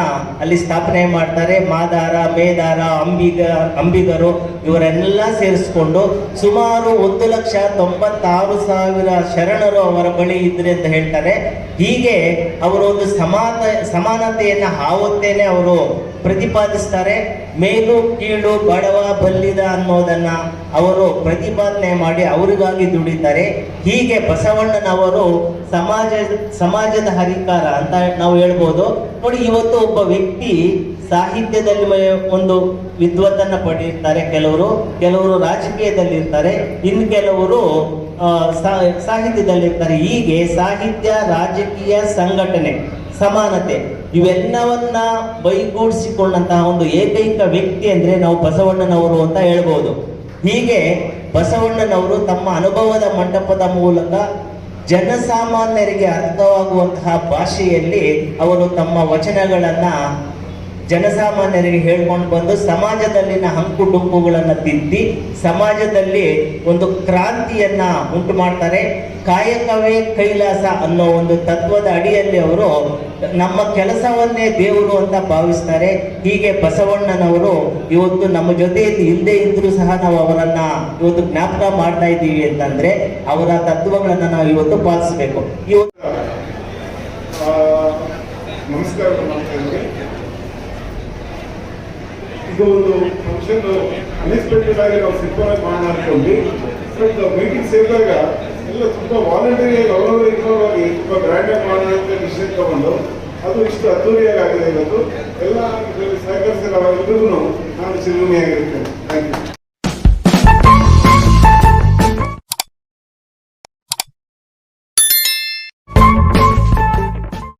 ಅಲ್ಲಿ ಸ್ಥಾಪನೆ ಮಾಡ್ತಾರೆ. ಮಾದಾರ, ಮೇದಾರ, ಅಂಬಿಗ, ಅಂಬಿಗರು ಇವರೆಲ್ಲ ಸೇರಿಸ್ಕೊಂಡು ಸುಮಾರು ಒಂದು ಲಕ್ಷ ತೊಂಬತ್ತಾರು ಸಾವಿರ ಶರಣರು ಅವರ ಬಳಿ ಇದ್ರೆ ಅಂತ ಹೇಳ್ತಾರೆ. ಹೀಗೆ ಅವರು ಒಂದು ಸಮಾನ ಸಮಾನತೆಯನ್ನು ಆವತ್ತೇನೆ ಅವರು ಪ್ರತಿಪಾದಿಸ್ತಾರೆ, ಮೇಲು, ಕೀಳು, ಬಡವ, ಬಲ್ಲಿದ ಅನ್ನೋದನ್ನ ಅವರು ಪ್ರತಿಪಾದನೆ ಮಾಡಿ ಅವರಿಗಾಗಿ ದುಡಿತಾರೆ. ಹೀಗೆ ಬಸವಣ್ಣನವರು ಸಮಾಜ, ಸಮಾಜದ ಹರಿಕಾರ ಅಂತ ನಾವು ಹೇಳ್ಬೋದು. ನೋಡಿ, ಇವತ್ತು ಒಬ್ಬ ವ್ಯಕ್ತಿ ಸಾಹಿತ್ಯದಲ್ಲಿ ಒಂದು ವಿದ್ವತ್ತನ್ನ ಪಡೆಯುತ್ತಾರೆ ಕೆಲವರು. ಕೆಲವರು ರಾಜಕೀಯದಲ್ಲಿ ಇರ್ತಾರೆ ಇನ್ನು ಕೆಲವರು ಸಾಹಿತ್ಯದಲ್ಲಿರ್ತಾರೆ. ಹೀಗೆ ಸಾಹಿತ್ಯ, ರಾಜಕೀಯ ಸಂಘಟನೆ ಸಮಾನತೆ. ಇವೆಲ್ಲವನ್ನ ಬೈಗೂಡಿಸಿಕೊಂಡಂತಹ ಒಂದು ಏಕೈಕ ವ್ಯಕ್ತಿ ಅಂದ್ರೆ ನಾವು ಬಸವಣ್ಣನವರು ಅಂತ ಹೇಳ್ಬೋದು. ಹೀಗೆ ಬಸವಣ್ಣನವರು ತಮ್ಮ ಅನುಭವದ ಮಂಟಪದ ಮೂಲಕ ಜನಸಾಮಾನ್ಯರಿಗೆ ಅರ್ಥವಾಗುವಂತಹ ಭಾಷೆಯಲ್ಲಿ ಅವರು ತಮ್ಮ ವಚನಗಳನ್ನ ಜನಸಾಮಾನ್ಯರಿಗೆ ಹೇಳ್ಕೊಂಡು ಬಂದು ಸಮಾಜದಲ್ಲಿನ ಹಂಕು ಡುಂಕುಗಳನ್ನು ತಿದ್ದಿ ಸಮಾಜದಲ್ಲಿ ಒಂದು ಕ್ರಾಂತಿಯನ್ನ ಉಂಟು ಮಾಡ್ತಾರೆ. ಕಾಯಕವೇ ಕೈಲಾಸ ಅನ್ನೋ ಒಂದು ತತ್ವದ ಅಡಿಯಲ್ಲಿ ಅವರು ನಮ್ಮ ಕೆಲಸವನ್ನೇ ದೇವರು ಅಂತ ಭಾವಿಸ್ತಾರೆ. ಹೀಗೆ ಬಸವಣ್ಣನವರು ಇವತ್ತು ನಮ್ಮ ಜೊತೆಯಲ್ಲಿ ಇಲ್ಲದೆ ಇದ್ರೂ ಸಹ ನಾವು ಅವರನ್ನ ಇವತ್ತು ಜ್ಞಾಪಕ ಮಾಡ್ತಾ ಇದ್ದೀವಿ ಅಂತಂದ್ರೆ ಅವರ ತತ್ವಗಳನ್ನ ನಾವು ಇವತ್ತು ಪಾಲಿಸಬೇಕು. ಇವತ್ತು ನಮಸ್ಕಾರ ನಮಸ್ಕಾರ ಇದು ಒಂದು ಫಂಕ್ಷನ್ ಅನ್ಎಕ್ಸ್ಪೆಕ್ಟೆಡ್ ಆಗಿ ನಾವು ಸಿಂಪಲ್ ಮಾಡೋಣ ಅನ್ಕೊಂಡ್ವಿ ಬಟ್ ಮೀಟಿಂಗ್ ಸೇರಿದಾಗ ಎಲ್ಲ ತುಂಬ ವಾಲಂಟರಿ ಅವರವರು ಇನ್ವಾಲ್ವ್ ಆಗಿ ತುಂಬ ಗ್ರ್ಯಾಂಡ್ ಆಗಿ ಮಾಡೋಣ ಅಂತ ಡಿಸಿಷನ್ ತಗೊಂಡು, ಅದು ಇಷ್ಟು ಅದ್ದೂರಿಯಾಗಿ ಆಗಿದೆ ಇವತ್ತು. ಎಲ್ಲ ಇದರಲ್ಲಿ ಸಹಕರಿಸಿದ ನಾನು ಚಿರುಣಿಯಾಗಿರ್ತೇನೆ ಥ್ಯಾಂಕ್ ಯು